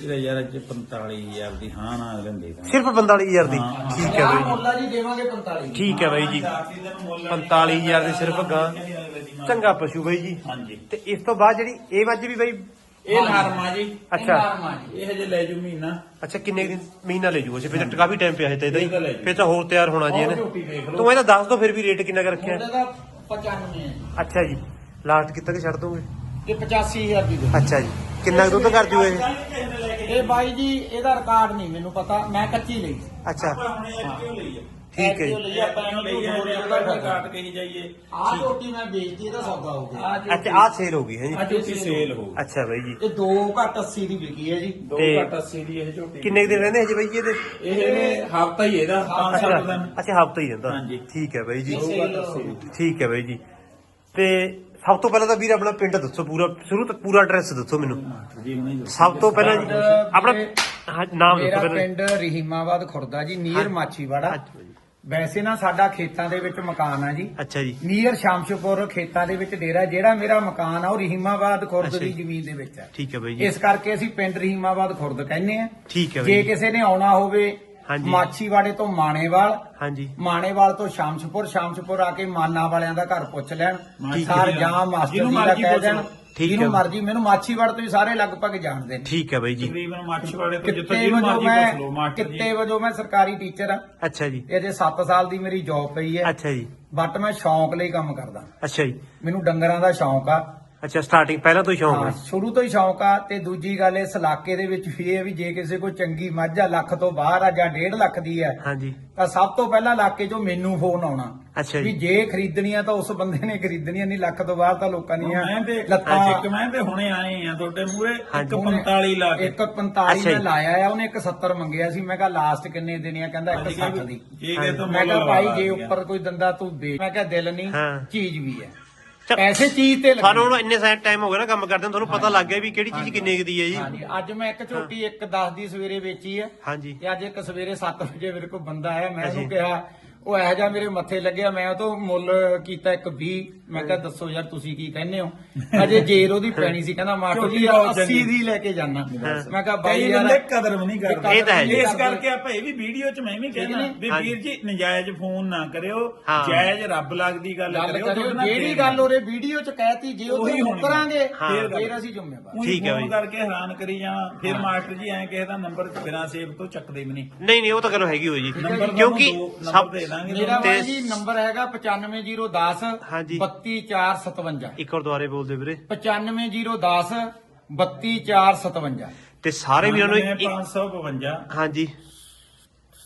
ਇਹਦਾ ਯਾਰ ਅੱਜ 45000 ਦੀ ਹਾਂ ਨਾ ਅਗਲੇ ਨੂੰ ਦੇ ਦਾਂਗੇ। ਸਿਰਫ 45000 ਦੀ? ਹਾਂ। ਠੀਕ ਹੈ ਬਈ ਜੀ। ਮੁੱਲਾ ਜੀ ਦੇਵਾਂਗੇ 45 ਠੀਕ ਹੈ ਬਾਈ ਜੀ। 45000 ਦੇ ਸਿਰਫ ਗਾਂ। ਚੰਗਾ ਪਸ਼ੂ ਬਾਈ ਜੀ। ਹਾਂਜੀ। ਤੇ ਇਸ ਤੋਂ ਬਾਅਦ ਜਿਹੜੀ ਇਹ ਮੱਝ ਵੀ ਬਾਈ ਇਹ ਨਰਮਾ ਜੀ ਅੱਛਾ। ਇਹ ਹਜੇ ਲੈ ਜੂ ਮਹੀਨਾ। ਅੱਛਾ ਕਿੰਨੇ ਦਿਨ? ਮਹੀਨਾ ਲੈ ਜੂਗਾ ਫਿਰ ਤਾਂ ਕਾਫੀ ਟਾਈਮ ਪਿਆ ਹੈ ਤਾਂ ਇਹਦਾ ਇਹ ਤਾਂ ਲੈ ਹੀ ਜੂ। ਫਿਰ ਤਾਂ ਹੋਰ ਤਿਆਰ ਹੋਣਾ ਜੀ ਇਹਨੇ ਝੋਟੀ ਦੇਖ ਲਓ। ਤੂੰ ਇਹਦਾ ਦੱਸ ਦੋ ਫਿਰ ਵੀ ਰੇਟ ਕਿੰਨਾ ਕੁ ਰੱਖਿਆ। ਮੁੱਲੇ ਦਾ 95 ਹੈ ਅੱਛਾ ਜੀ। ਲਾਸਟ ਕਿੱਥੇ ਕੁ ਛੱਡ ਦੋਗੇ? ਤੇ 85000 ਦੀ ਦੇ ਅੱਛਾ ਜੀ। ਕਿੰਨਾ ਕੁ ਦੁੱਧ ਕਰ ਜੂ ਇਹ? ਇਹ ਬਾਈ ਜੀ ਇਹਦਾ ਰਿਕਾਰਡ ਨਹੀਂ ਮੈਨੂੰ ਪਤਾ। ਮੈਂ ਕੱਚੀ ਲਈ। ਅੱਛਾ। ਠੀਕ ਹੈ ਜੀ। ਲਈ ਆਪਾਂ ਇਹਨੂੰ ਇਹਦਾ ਆਪਾਂ ਕਾਟ ਕੇ ਹੀ ਜਾਈਏ। ਆਹ ਰੋਟੀ ਮੈਂ ਵੇਚਦੀ ਇਹਦਾ ਸੌਦਾ ਹੋ ਗਿਆ। ਅੱਛਾ ਆ ਸੇਲ ਹੋ ਗਈ ਹੈ ਜੀ। ਝੋਟੀ ਸੇਲ ਹੋ ਅੱਛਾ ਬਾਈ ਜੀ। ਇਹ 2 ਘੱਟ 80 ਦੀ ਵਿਕੀ ਹੈ ਜੀ। ਦੋ ਤੇ- ਘੱਟ 80 ਦੀ ਇਹ ਝੋਟੀ ਕਿੰਨੇ ਕੁ ਦਿਨ ਰਹਿੰਦੇ ਹਜੇ ਬਾਈ ਜੀ ਇਹਦੇ? ਇਹ ਨੇ ਹਫਤਾ ਹੀ ਇਹਦਾ 5-7 ਅੱਛਾ ਦਿਨ। ਅੱਛਾ ਹਫਤਾ ਹੀ ਰਹਿੰਦਾ ਹਾਂਜੀ। ਠੀਕ ਹੈ ਬਾਈ ਜੀ। ਦੋ ਘੱਟ 80 ਦੀ। ਠੀਕ ਹੈ ਬਾਈ ਜੀ। ਤੇ ਸਭ ਤੋਂ ਪਹਿਲਾਂ ਤਾਂ ਵੀਰ ਆਪਣਾ ਪਿੰਡ ਦੱਸੋ ਪੂਰਾ। ਸ਼ੁਰੂ ਤੋਂ ਪੂਰਾ ਐਡਰੈਸ ਦੱਸੋ ਮੈਨੂੰ। ਜੀ ਹੁਣੇ ਦੱਸੋ। ਸਭ ਤੋਂ ਪਹਿਲਾਂ ਜੀ ਆਪਣਾ ਹਾਂ, ਨਾਮ ਦੱਸੋ ਮੇਰਾ ਪਹਿਲਾਂ ਪਿੰਡ ਰਹੀਮਾਬਾਦ ਖੁਰਦਾ ਜੀ ਨੀਅਰ। ਮਾਛੀਵਾੜਾ। ਅੱਛਾ ਜੀ। ਵੈਸੇ ਨਾ ਸਾਡਾ ਖੇਤਾਂ ਦੇ ਵਿੱਚ ਮਕਾਨ ਆ ਜੀ ਅੱਛਾ ਜੀ ਨੀਅਰ ਸ਼ਾਮਸ਼ਪੁਰ ਖੇਤਾਂ ਦੇ ਵਿੱਚ ਡੇਰਾ ਜਿਹੜਾ ਮੇਰਾ ਮਕਾਨ ਆ ਉਹ ਰਹੀਮਾਬਾਦ ਖੁਰਦ ਅੱਛਾ ਦੀ ਜੀ। ਜ਼ਮੀਨ ਦੇ ਵਿੱਚ ਆ ਠੀਕ ਹੈ ਬਾਈ ਜੀ ਇਸ ਕਰਕੇ ਅਸੀਂ ਪਿੰਡ ਰਹੀਮਾਬਾਦ ਖੁਰਦ ਕਹਿੰਦੇ ਆ ਠੀਕ ਹੈ ਬਾਈ ਜੇ। ਕਿਸੇ ਨੇ ਆਉਣਾ ਹੋਵੇ ਹਾਂਜੀ। ਮਾਛੀਵਾੜੇ ਤੋਂ ਮਾਣੇਵਾਲ ਹਾਂਜੀ ਮਾਣੇਵਾਲ ਤੋਂ ਸ਼ਾਮਸ਼ਪੁਰ ਸ਼ਾਮਸ਼ਪੁਰ ਆ ਕੇ ਮਾਨਾ ਵਾਲਿਆਂ ਦਾ ਘਰ ਪੁੱਛ ਲੈਣ ਸਾਰ ਦਾ। ਜਾਂ ਮਾਸਟਰ ਜਿਹਨੂੰ ਜੀ ਦਾ ਮਰਜ਼ੀ ਕਹਿ ਪੁੱਛ ਦੇਣ ਲਓ। ਠੀਕ ਜਿਹਨੂੰ ਹੈ। ਮਰਜ਼ੀ ਮੈਨੂੰ ਮਾਛੀਵਾੜ ਤੋਂ ਵੀ ਸਾਰੇ ਲਗਭਗ ਜਾਣਦੇ ਨੇ। ਠੀਕ ਹੈ ਬਾਈ ਜੀ। ਤਕਰੀਬਨ ਮਾਛੀਵਾੜੇ ਤੋਂ ਜਿੱਥੇ ਕਿੱਤੇ ਜਿਹਨੂੰ ਵਜੋਂ ਮਰਜ਼ੀ ਮੈਂ ਪੁੱਛ ਲਓ ਮਾਸਟਰ ਜੀ। ਕਿੱਤੇ ਵਜੋਂ ਮੈਂ ਸਰਕਾਰੀ ਟੀਚਰ ਆ ਅੱਛਾ ਜੀ। ਇਹ ਜੇ 7 ਸਾਲ ਦੀ ਮੇਰੀ ਜੌਬ ਪਈ ਹੈ। ਅੱਛਾ ਜੀ। ਬਟ ਮੈਂ ਸ਼ੌਂਕ ਲਈ ਕੰਮ ਕਰਦਾ। ਅੱਛਾ ਜੀ। ਮੈਨੂੰ ਡੰਗਰਾਂ ਦਾ ਸ਼ੌਂਕ ਆ। ਅੱਛਾ ਸਟਾਰਟਿੰਗ ਪਹਿਲਾਂ ਤੋਂ ਹੀ ਸ਼ੌਂਕ ਹਾਂ ਹੈ ਸ਼ੁਰੂ ਤੋਂ ਹੀ ਸ਼ੌਂਕ ਆ ਤੇ ਦੂਜੀ ਗੱਲ ਇਸ ਇਲਾਕੇ ਦੇ ਵਿੱਚ ਵੀ ਇਹ ਹੈ ਵੀ ਜੇ ਕਿਸੇ ਕੋਲ ਚੰਗੀ ਮੱਝ ਆ ਲੱਖ ਤੋਂ ਬਾਹਰ ਆ ਜਾਂ 1.5 ਲੱਖ ਦੀ ਹੈ ਹਾਂਜੀ। ਤਾਂ ਸਭ ਤੋਂ ਪਹਿਲਾਂ ਇਲਾਕੇ 'ਚੋਂ ਮੈਨੂੰ ਫੋਨ ਆਉਣਾ। ਅੱਛਾ ਵੀ ਜੀ ਜੇ ਖਰੀਦਣੀ ਆ ਤਾਂ ਉਸ ਬੰਦੇ ਨੇ ਖਰੀਦਣੀ ਆ ਨਹੀਂ ਲੱਖ ਤੋਂ ਬਾਹਰ ਤਾਂ ਲੋਕਾਂ ਦੀਆਂ ਮੈਂ ਤੇ ਲੱਤਾਂ ਇੱਕ ਮੈਂ ਤੇ ਹੁਣੇ ਆਏ ਆ ਤੁਹਾਡੇ ਮੂਰੇ ਹਾਂਜੀ। 145 ਲਾ ਕੇ। ਇੱਕ 45 ਅੱਛਾ ਮੈਂ ਜੀ। ਲਾਇਆ ਆ ਉਹਨੇ ਇੱਕ 70 ਮੰਗਿਆ ਸੀ ਮੈਂ ਕਿਹਾ ਲਾਸਟ ਕਿੰਨੇ ਦੇਣੀ ਆ ਕਹਿੰਦਾ ਇੱਕ 60 ਦੀ। ਜੇ ਕਿ ਤੋਂ ਮੈਂ ਕਿਹਾ ਭਾਈ ਜੇ ਉੱਪਰ ਕੋਈ ਦੰਦਾ ਤੂੰ ਦੇ ਮੈਂ ਕਿਹਾ ਦਿਲ ਨਹੀਂ ਹਾਂ। ਚੀਜ਼ ਵੀ ਹੈ ਪੈਸੇ ਚੀਜ਼ ਤੇ ਸਾਨੂੰ ਹੁਣ ਇੰਨੇ ਸਾਈਡ ਟਾਈਮ ਹੋ ਗਿਆ ਨਾ ਕੰਮ ਕਰਦੇ ਨੂੰ, ਤੁਹਾਨੂੰ ਪਤਾ ਲੱਗ ਗਿਆ ਵੀ ਕਿਹੜੀ ਚੀਜ਼ ਕਿੰਨੇ ਕੁ ਦੀ ਹੈ ਜੀ। ਹਾਂਜੀ। ਅੱਜ ਮੈਂ ਇੱਕ ਝੋਟੀ ਇੱਕ 10 ਦੀ ਸਵੇਰੇ ਵੇਚੀ ਹੈ। ਹਾਂਜੀ। ਤੇ ਅੱਜ ਇੱਕ ਸਵੇਰੇ 7 ਵਜੇ ਮੇਰੇ ਕੋਲ ਬੰਦਾ ਆਇਆ। ਮੈਂ। ਉਹਨੂੰ ਕਿਹਾ ਉਹ ਇਹੋ ਜਿਹਾ ਮੇਰੇ ਮੱਥੇ ਲੱਗਿਆ। ਮੈਂ ਉਹ ਤੋਂ ਮੁੱਲ ਕੀਤਾ ਇੱਕ 20 ਮੈਂ ਕਿਹਾ ਦੱਸੋ ਯਾਰ ਤੁਸੀਂ ਕੀ ਕਹਿੰਦੇ ਹੋ ਅਜੇ ਜੇਰ ਉਹਦੀ ਪੈਣੀ ਸੀ ਕਹਿੰਦਾ ਮਾਸਟਰ ਜੀ ਝੋਟੀ ਬਹੁਤ 80 ਚੰਗੀ। ਦੀ ਲੈ ਕੇ ਜਾਣਾ ਮੈਂ ਕਿਹਾ ਬਾਈ ਯਾਰ ਬੰਦੇ ਕਦਰ ਵੀ ਨਹੀਂ ਕਰਦੇ ਇਹ ਤਾਂ ਹੈ ਜੀ। ਇਸ ਕਰਕੇ ਆਪਾਂ ਇਹ ਵੀ ਵੀਡੀਓ 'ਚ ਮੈਂ ਵੀ ਕਹਿਣਾ? ਵੀ। ਵੀਰ ਜੀ ਨਜਾਇਜ਼ ਫੋਨ ਨਾ ਕਰਿਓ ਹਾਂ। ਜਾਇਜ਼ ਰੱਬ ਲੱਗਦੀ ਗੱਲ ਗੱਲ ਕਰਿਓ ਜਿਹੜੀ ਗੱਲ ਉਹਦੇ ਵੀਡੀਓ ਚ ਕਹਿਤੀ ਜੇ ਉਹ ਉਹੀ ਹੋਣੀ। ਕਰਾਂਗੇ ਹਾਂ। ਫਿਰ ਅਸੀਂ ਜ਼ਿੰਮੇਵਾਰ ਠੀਕ ਹੈ ਫੋਨ ਬਈ। ਕਰਕੇ ਹੈਰਾਨ ਕਰੀ ਜਾਣਾ ਫਿਰ ਮਾਸਟਰ ਜੀ ਐਂ ਕਿਸੇ ਦਾ ਨੰਬਰ ਬਿਨਾਂ ਸੇਵ ਤੋਂ ਚੱਕਦੇ ਵੀ ਨਹੀਂ ਨਹੀਂ ਨਹੀਂ ਉਹ ਤਾਂ ਗੱਲ ਹੈਗੀ ਹੋਈ ਜੀ ਕਿਉਂਕਿ ਸਭ ਦੇ ਦਾਂਗੇ ਮੇਰਾ ਬਾਈ ਜੀ ਨੰਬਰ ਹੈਗਾ 95010 ਹਾਂਜੀ। 32457 ਇੱਕ ਹੋਰ ਦੁਆਰੇ ਬੋਲਦੇ ਵੀਰੇ। 95010 32457 ਤੇ ਸਾਰੇ ਵੀਰਾਂ ਨੂੰ ਇੱਕ 552 ਹਾਂਜੀ।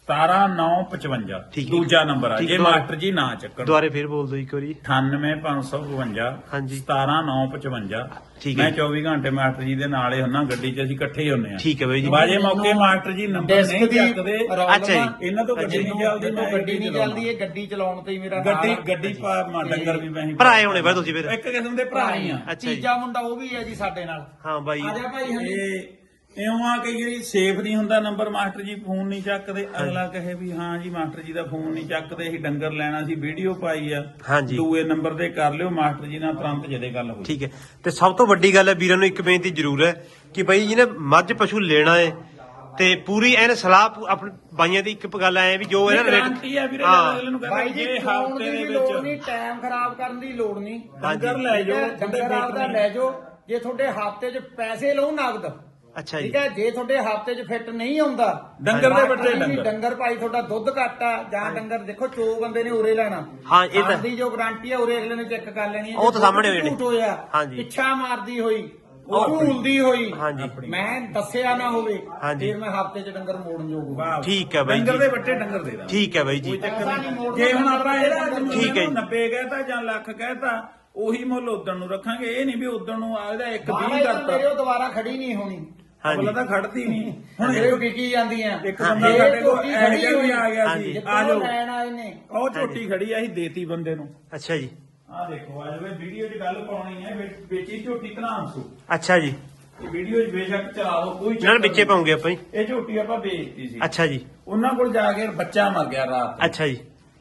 17955 ਠੀਕ ਹੈ। ਦੂਜਾ ਨੰਬਰ ਆ। ਠੀਕ ਜੇ ਹੈ। ਮਾਸਟਰ ਜੀ ਨਾ ਚੱਕਣ। ਦੁਆਰੇ ਫੇਰ ਬੋਲ ਦਿਓ ਇੱਕ ਵਾਰੀ। 98552 ਹਾਂਜੀ। 17955 ਠੀਕ ਹੈ। ਮੈਂ 24 ਘੰਟੇ ਮਾਸਟਰ ਜੀ ਦੇ ਨਾਲ ਹੀ ਹੁੰਨਾ ਗੱਡੀ 'ਚ ਅਸੀਂ ਇਕੱਠੇ ਹੀ ਹੁੰਨੇ ਆ। ਠੀਕ ਹੈ ਬਾਈ ਜੀ। ਬਾਜੇ ਮੌਕੇ ਮਾਸਟਰ ਜੀ ਨੰਬਰ ਡੈਸਕ ਨਹੀਂ ਦੀ ਚੱਕਦੇ। ਪ੍ਰੋਬਲਮ ਅੱਛਾ ਜੀ। ਆ। ਇਹਨਾਂ ਤੋਂ ਗੱਡੀ ਨਹੀਂ ਚੱਲਦੀ ਮੈਂ ਗੱਡੀ ਨਹੀਂ ਚੱਲਦੀ ਇਹ ਗੱਡੀ ਚਲਾਉਣ ਤੇ ਹੀ ਮੇਰਾ ਗੱਡੀ ਨਾਲ। ਗੱਡੀ ਪਾ ਮਾ ਡੰਗਰ ਵੀ ਮੈਂ ਹੀ ਭਰਾਏ ਹੋਣੇ ਬਾਈ ਤੁਸੀਂ ਫਿਰ। ਇੱਕ ਕਿਸਮ ਦੇ ਭਰਾ ਹੀ ਆ। ਅੱਛਾ ਜੀ। ਤੀਜਾ ਮੁੰਡਾ ਉਹ ਵੀ ਹੈ ਜੀ ਸਾਡੇ ਨਾਲ। ਹਾਂ ਬਾਈ। ਆ ਜਾ ਭਾਈ ਹਾਂਜੀ। ਇਹ ਇਉਂ ਆ ਕਈ ਵਾਰੀ ਸੇਫ ਨਹੀਂ ਹੁੰਦਾ ਨੰਬਰ ਮਾਸਟਰ ਜੀ ਫੋਨ ਨਹੀਂ ਚੱਕਦੇ। ਅਗਲਾ ਕਹੇ ਵੀ ਹਾਂ ਜੀ ਮਾਸਟਰ ਜੀ ਦਾ ਫੋਨ ਨਹੀਂ ਚੱਕਦੇ ਅਸੀਂ ਡੰਗਰ ਲੈਣਾ ਸੀ ਵੀਡੀਓ ਪਾਈ ਆ। ਹਾਂਜੀ। ਦੂਏ ਨੰਬਰ ਤੇ ਕਰ ਲਿਓ ਮਾਸਟਰ ਜੀ ਨਾਲ ਤੁਰੰਤ ਜਦੇ ਗੱਲ ਹੋਈ। ਠੀਕ ਹੈ। ਤੇ ਸਭ ਤੋਂ ਵੱਡੀ ਗੱਲ ਹੈ ਵੀਰਾਂ ਨੂੰ ਇੱਕ ਬੇਨਤੀ ਜ਼ਰੂਰ ਹੈ ਕਿ ਬਾਈ ਜਿਹਨੇ ਮੱਝ ਪਸ਼ੂ ਲੈਣਾ ਹੈ ਤੇ ਪੂਰੀ ਐਨ ਸਲਾਹ ਆਪਣੇ ਬਾਈਆਂ ਦੀ ਇੱਕ ਗੱਲ ਐ ਵੀ ਜੋ ਇਹਨਾਂ ਗਾਰੰਟੀ ਆ ਵੀਰੇ ਹਾਂ। ਅਗਲੇ ਨੂੰ ਬਾਈ ਕਹਿੰਦੇ ਜੀ ਹਫ਼ਤੇ ਦੀ ਦੇ ਵਿੱਚ ਟਾਈਮ ਖਰਾਬ ਕਰਨ ਦੀ ਲੋੜ ਨਹੀਂ। ਡੰਗਰ ਲੈ ਜਾਓ ਡੰਗਰ ਆਪਦਾ ਲੈ ਜਾਓ ਜੇ ਤੁਹਾਡੇ ਹਫ਼ਤੇ 'ਚ ਪੈਸੇ ਲਓ ਨਗਦ। ਅੱਛਾ ਜੀ ਠੀਕ ਹੈ ਜੇ ਤੁਹਾਡੇ ਹਫ਼ਤੇ 'ਚ ਫਿੱਟ ਨਹੀਂ ਆਉਂਦਾ ਡੰਗਰ ਦੇ ਬੱਚੇ ਜੀ, ਡੰਗਰ। ਡੰਗਰ ਭਾਈ ਤੁਹਾਡਾ ਦੁੱਧ ਘੱਟ ਆ ਜਾਂ ਡੰਗਰ ਦੇਖੋ ਚੋ ਬੰਦੇ ਨੇ ਉਰੇ ਲੈਣਾ ਹਾਂ, ਇਹ ਤਾਂ- ਜੋ ਗਾਰੰਟੀ ਆ ਉਰੇ ਅਗਲੇ ਨੇ ਚੈੱਕ ਕਰ ਲੈਣੀ ਹੈ। ਉਹ ਤਾਂ ਜੇ ਸਾਹਮਣੇ ਨੇ। ਝੂਠ ਹੋਇਆ ਹਾਂਜੀ। ਪਿੱਛਾ ਮਾਰਦੀ ਹੋਈ ਉਹ ਝੂਲਦੀ ਹੋਈ ਹਾਂਜੀ ਮੈਂ ਦੱਸਿਆ ਨਾ ਹੋਵੇ ਹਾਂਜੀ। ਫਿਰ ਮੈਂ ਹਫ਼ਤੇ 'ਚ ਡੰਗਰ ਮੋੜਨ ਵਾਹ। ਠੀਕ ਹੈ ਬਾਈ ਡੰਗਰ ਜੀ। ਦੇ ਬੱਚੇ ਡੰਗਰ ਦੇ ਦਾਂ ਠੀਕ ਹੈ ਬਾਈ ਜੀ ਪੈਸਾ ਨਹੀਂ ਮੋੜਨਾ ਜੇ ਹੁਣ ਆਪਾਂ ਇਹਦਾ ਠੀਕ ਹੈ ਜੀ। 90 ਕਹਿਤਾ ਜਾਂ ਲੱਖ ਕਹਿਤਾ ਉਹੀ ਮੁੱਲ ਉਦਣ ਨੂੰ ਰੱਖਾਂਗੇ ਇਹ ਨਹੀਂ ਵੀ ਉਦਣ ਨੂੰ ਆ ਇਹਦਾ ਇੱਕ 20 ਬਾਹਰ ਕਰਤਾ ਮੇਰੇ ਉਹ ਦੁਬਾਰਾ ਖੜੀ ਨਹੀਂ ਹੋਣੀ ਹਾਂਜੀ। ਅਗਲਾ ਤਾਂ ਖੜਦੀ ਨਹੀਂ। ਹੁਣ ਇਹ ਵਿਕੀ ਜਾਂਦੀਆਂ। ਇੱਕ ਬੰਦਾ ਸਾਡੇ ਕੋਲ ਜਿਹਾ ਵੀ ਆ ਗਿਆ ਸੀ। ਆ ਜਾਓ। ਲੈਣ ਆਏ ਨੇ। ਉਹ ਝੋਟੀ ਖੜੀ ਆ ਅਸੀਂ ਦੇਤੀ ਬੰਦੇ ਨੂੰ। ਅੱਛਾ ਜੀ। ਆ ਦੇਖੋ ਆ ਜਾਵੇ ਵੀਡੀਓ 'ਚ ਗੱਲ ਪਾਉਣੀ ਹੈ ਵਿੱਚ- ਵਿੱਚ ਹੀ ਝੋਟੀ ਧਨਾਂਸੂ ਅੱਛਾ ਜੀ। ਇਹ ਵੀਡੀਓ 'ਚ ਬੇਸ਼ੱਕ ਚਲਾ ਲਓ ਕੋਈ ਚੱਕਰ ਵਿੱਚੇ ਨਹੀਂ। ਪਾਉਂਗੇ ਆਪਾਂ ਜੀ। ਇਹ ਝੋਟੀ ਆਪਾਂ ਵੇਚਤੀ ਸੀ। ਅੱਛਾ ਜੀ। ਉਹਨਾਂ ਕੋਲ ਜਾ ਕੇ ਬੱਚਾ ਮਰ ਗਿਆ ਰਾਤ ਨੂੰ। ਅੱਛਾ ਜੀ।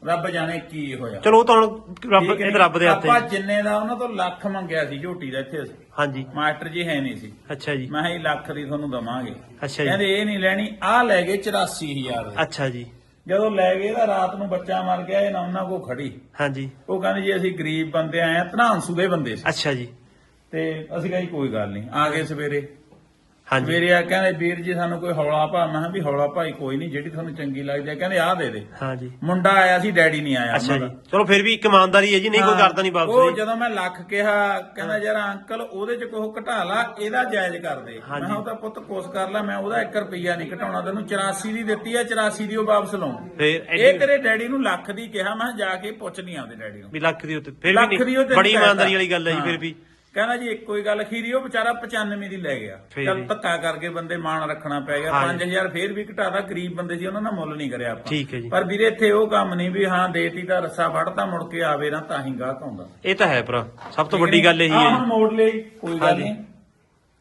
ਰੱਬ ਜਾਣੇ ਕੀ ਹੋਇਆ। ਚਲੋ ਉਹ ਤਾਂ ਹੁਣ ਰੱਬ ਇਹ। ਰੱਬ ਦੇ ਹੱਥ? ਆਪਾਂ ਜਿੰਨੇ ਦਾ ਉਹਨਾਂ ਤੋਂ ਲੱਖ ਮੰਗਿਆ ਸੀ ਝੋਟੀ ਦਾ ਇੱਥੇ ਅਸੀਂ। ਹਾਂਜੀ। ਮਾਸਟਰ ਜੀ ਹੈ ਨਹੀਂ ਸੀ। ਅੱਛਾ ਜੀ। ਮੈਂ ਕਿਹਾ ਜੀ ਲੱਖ ਦੀ ਤੁਹਾਨੂੰ ਦਵਾਂਗੇ। ਅੱਛਾ ਜੀ। ਕਹਿੰਦੇ ਇਹ ਨਹੀਂ ਲੈਣੀ ਆਹ ਲੈ ਗਏ 84000 ਦੇ। ਅੱਛਾ ਜੀ। ਜਦੋਂ ਲੈ ਗਏ ਤਾਂ ਰਾਤ ਨੂੰ ਬੱਚਾ ਮਰ ਗਿਆ ਇਹ ਨਾ ਉਹਨਾਂ ਕੋ ਖੜੀ। ਹਾਂਜੀ। ਉਹ ਕਹਿੰਦੇ ਜੀ ਅਸੀਂ ਗਰੀਬ ਬੰਦੇ ਆਏ ਆ ਧਨਾਂਸੂ ਦੇ ਬੰਦੇ ਸੀ। ਅੱਛਾ ਜੀ। ਤੇ ਅਸੀਂ ਕਿਹਾ ਕੋਈ ਗੱਲ ਨਹੀਂ ਆ ਗਏ ਸਵੇਰੇ। ਹਾਂਜੀ ਸਵੇਰੇ ਆ ਕਹਿੰਦੇ ਵੀਰ ਜੀ ਸਾਨੂੰ ਕੋਈ ਹੌਲਾ ਭਾ ਮੈਂ ਕਿਹਾ ਵੀ ਹੌਲਾ ਭਾਈ ਕੋਈ ਨਹੀਂ ਜਿਹੜੀ ਤੁਹਾਨੂੰ ਚੰਗੀ ਲੱਗਦੀ ਆ ਕਹਿੰਦੇ ਆਹ ਦੇ ਦੇ ਹਾਂਜੀ ਮੁੰਡਾ ਆਇਆ ਸੀ ਡੈਡੀ ਨਹੀਂ ਆਇਆ ਅੱਛਾ ਉਹਨਾਂ ਜੀ ਦਾ। ਚਲੋ ਫਿਰ ਵੀ ਇੱਕ ਇਮਾਨਦਾਰੀ ਹੈ ਜੀ ਨਹੀਂ ਕੋਈ ਕਰਦਾ ਨਹੀਂ ਉਹ ਵਾਪਸ ਜੀ। ਜਦੋਂ ਮੈਂ ਲੱਖ ਕਿਹਾ ਕਹਿੰਦਾ ਯਾਰ ਅੰਕਲ ਉਹਦੇ ਚ ਕੋਹ ਘਟਾ ਲਾ ਇਹਦਾ ਜਾਇਜ਼ ਕਰ ਦੇ ਮੈਂ ਹਾਂਜੀ। ਕਿਹਾ ਉਹ ਤਾਂ ਪੁੱਤ ਕੋਸ ਕਰ ਲਾ ਮੈਂ ਉਹਦਾ 1 ਰੁਪਿਆ ਨਹੀਂ ਘਟਾਉਣਾ ਤੈਨੂੰ 84 ਦੀ ਦਿੱਤੀ ਆ 84 ਦੀ ਉਹ ਵਾਪਸ ਲਾਉਂ ਫਿਰ ਇਹ ਐਡੀ ਤੇਰੇ ਡੈਡੀ ਨੂੰ ਲੱਖ ਦੀ ਕਿਹਾ ਮੈਂ ਕਿਹਾ ਜਾ ਕੇ ਪੁੱਛ ਨਹੀਂ ਆਉਂਦੇ ਡੈਡੀ ਨੂੰ ਵੀ ਲੱਖ ਦੀ ਉੱਤੇ ਫਿਰ ਲੱਖ ਵੀ ਦੀ ਉਹ ਨਹੀਂ ਬੜੀ ਇਮਾਨਦਾਰੀ। ਵਾਲੀ ਗੱਲ ਹੈ ਜੀ ਹਾਂ। ਫਿਰ ਵੀ ਕਹਿੰਦਾ ਜੀ ਇੱਕੋ ਹੀ ਗੱਲ ਖੀਰੀ ਉਹ ਵਿਚਾਰਾ 95 ਦੀ ਲੈ ਗਿਆ। ਚੱਲ। ਧੱਕਾ ਕਰਕੇ ਬੰਦੇ ਮਾਣ ਰੱਖਣਾ ਪੈ ਗਿਆ ਹਾਂਜੀ। 5000 ਫੇਰ ਵੀ ਘਟਾਦਾ ਗਰੀਬ ਬੰਦੇ ਸੀ ਉਹਨਾਂ ਦਾ ਮੁੱਲ ਨਹੀਂ ਕਰਿਆ ਆਪਾਂ। ਪਰ ਵੀਰੇ ਇੱਥੇ ਉਹ ਕੰਮ ਨਹੀਂ ਵੀ ਹਾਂ ਦੇਤੀ ਤਾਂ ਰੱਸਾ ਫੜਤਾ ਮੁੜ ਕੇ ਆਵੇ ਨਾ ਤਾਂ ਹੀ ਗਾਹਕ ਆਉਂਦਾ। ਇਹ ਤਾਂ ਹੈ ਭਰਾ ਸਭ ਤੋਂ ਵੱਡੀ ਗੱਲ ਇਹੀ ਹੈ। ਹੁਣ ਮੋੜ ਲਈ ਕੋਈ ਗੱਲ। ਨਹੀਂ।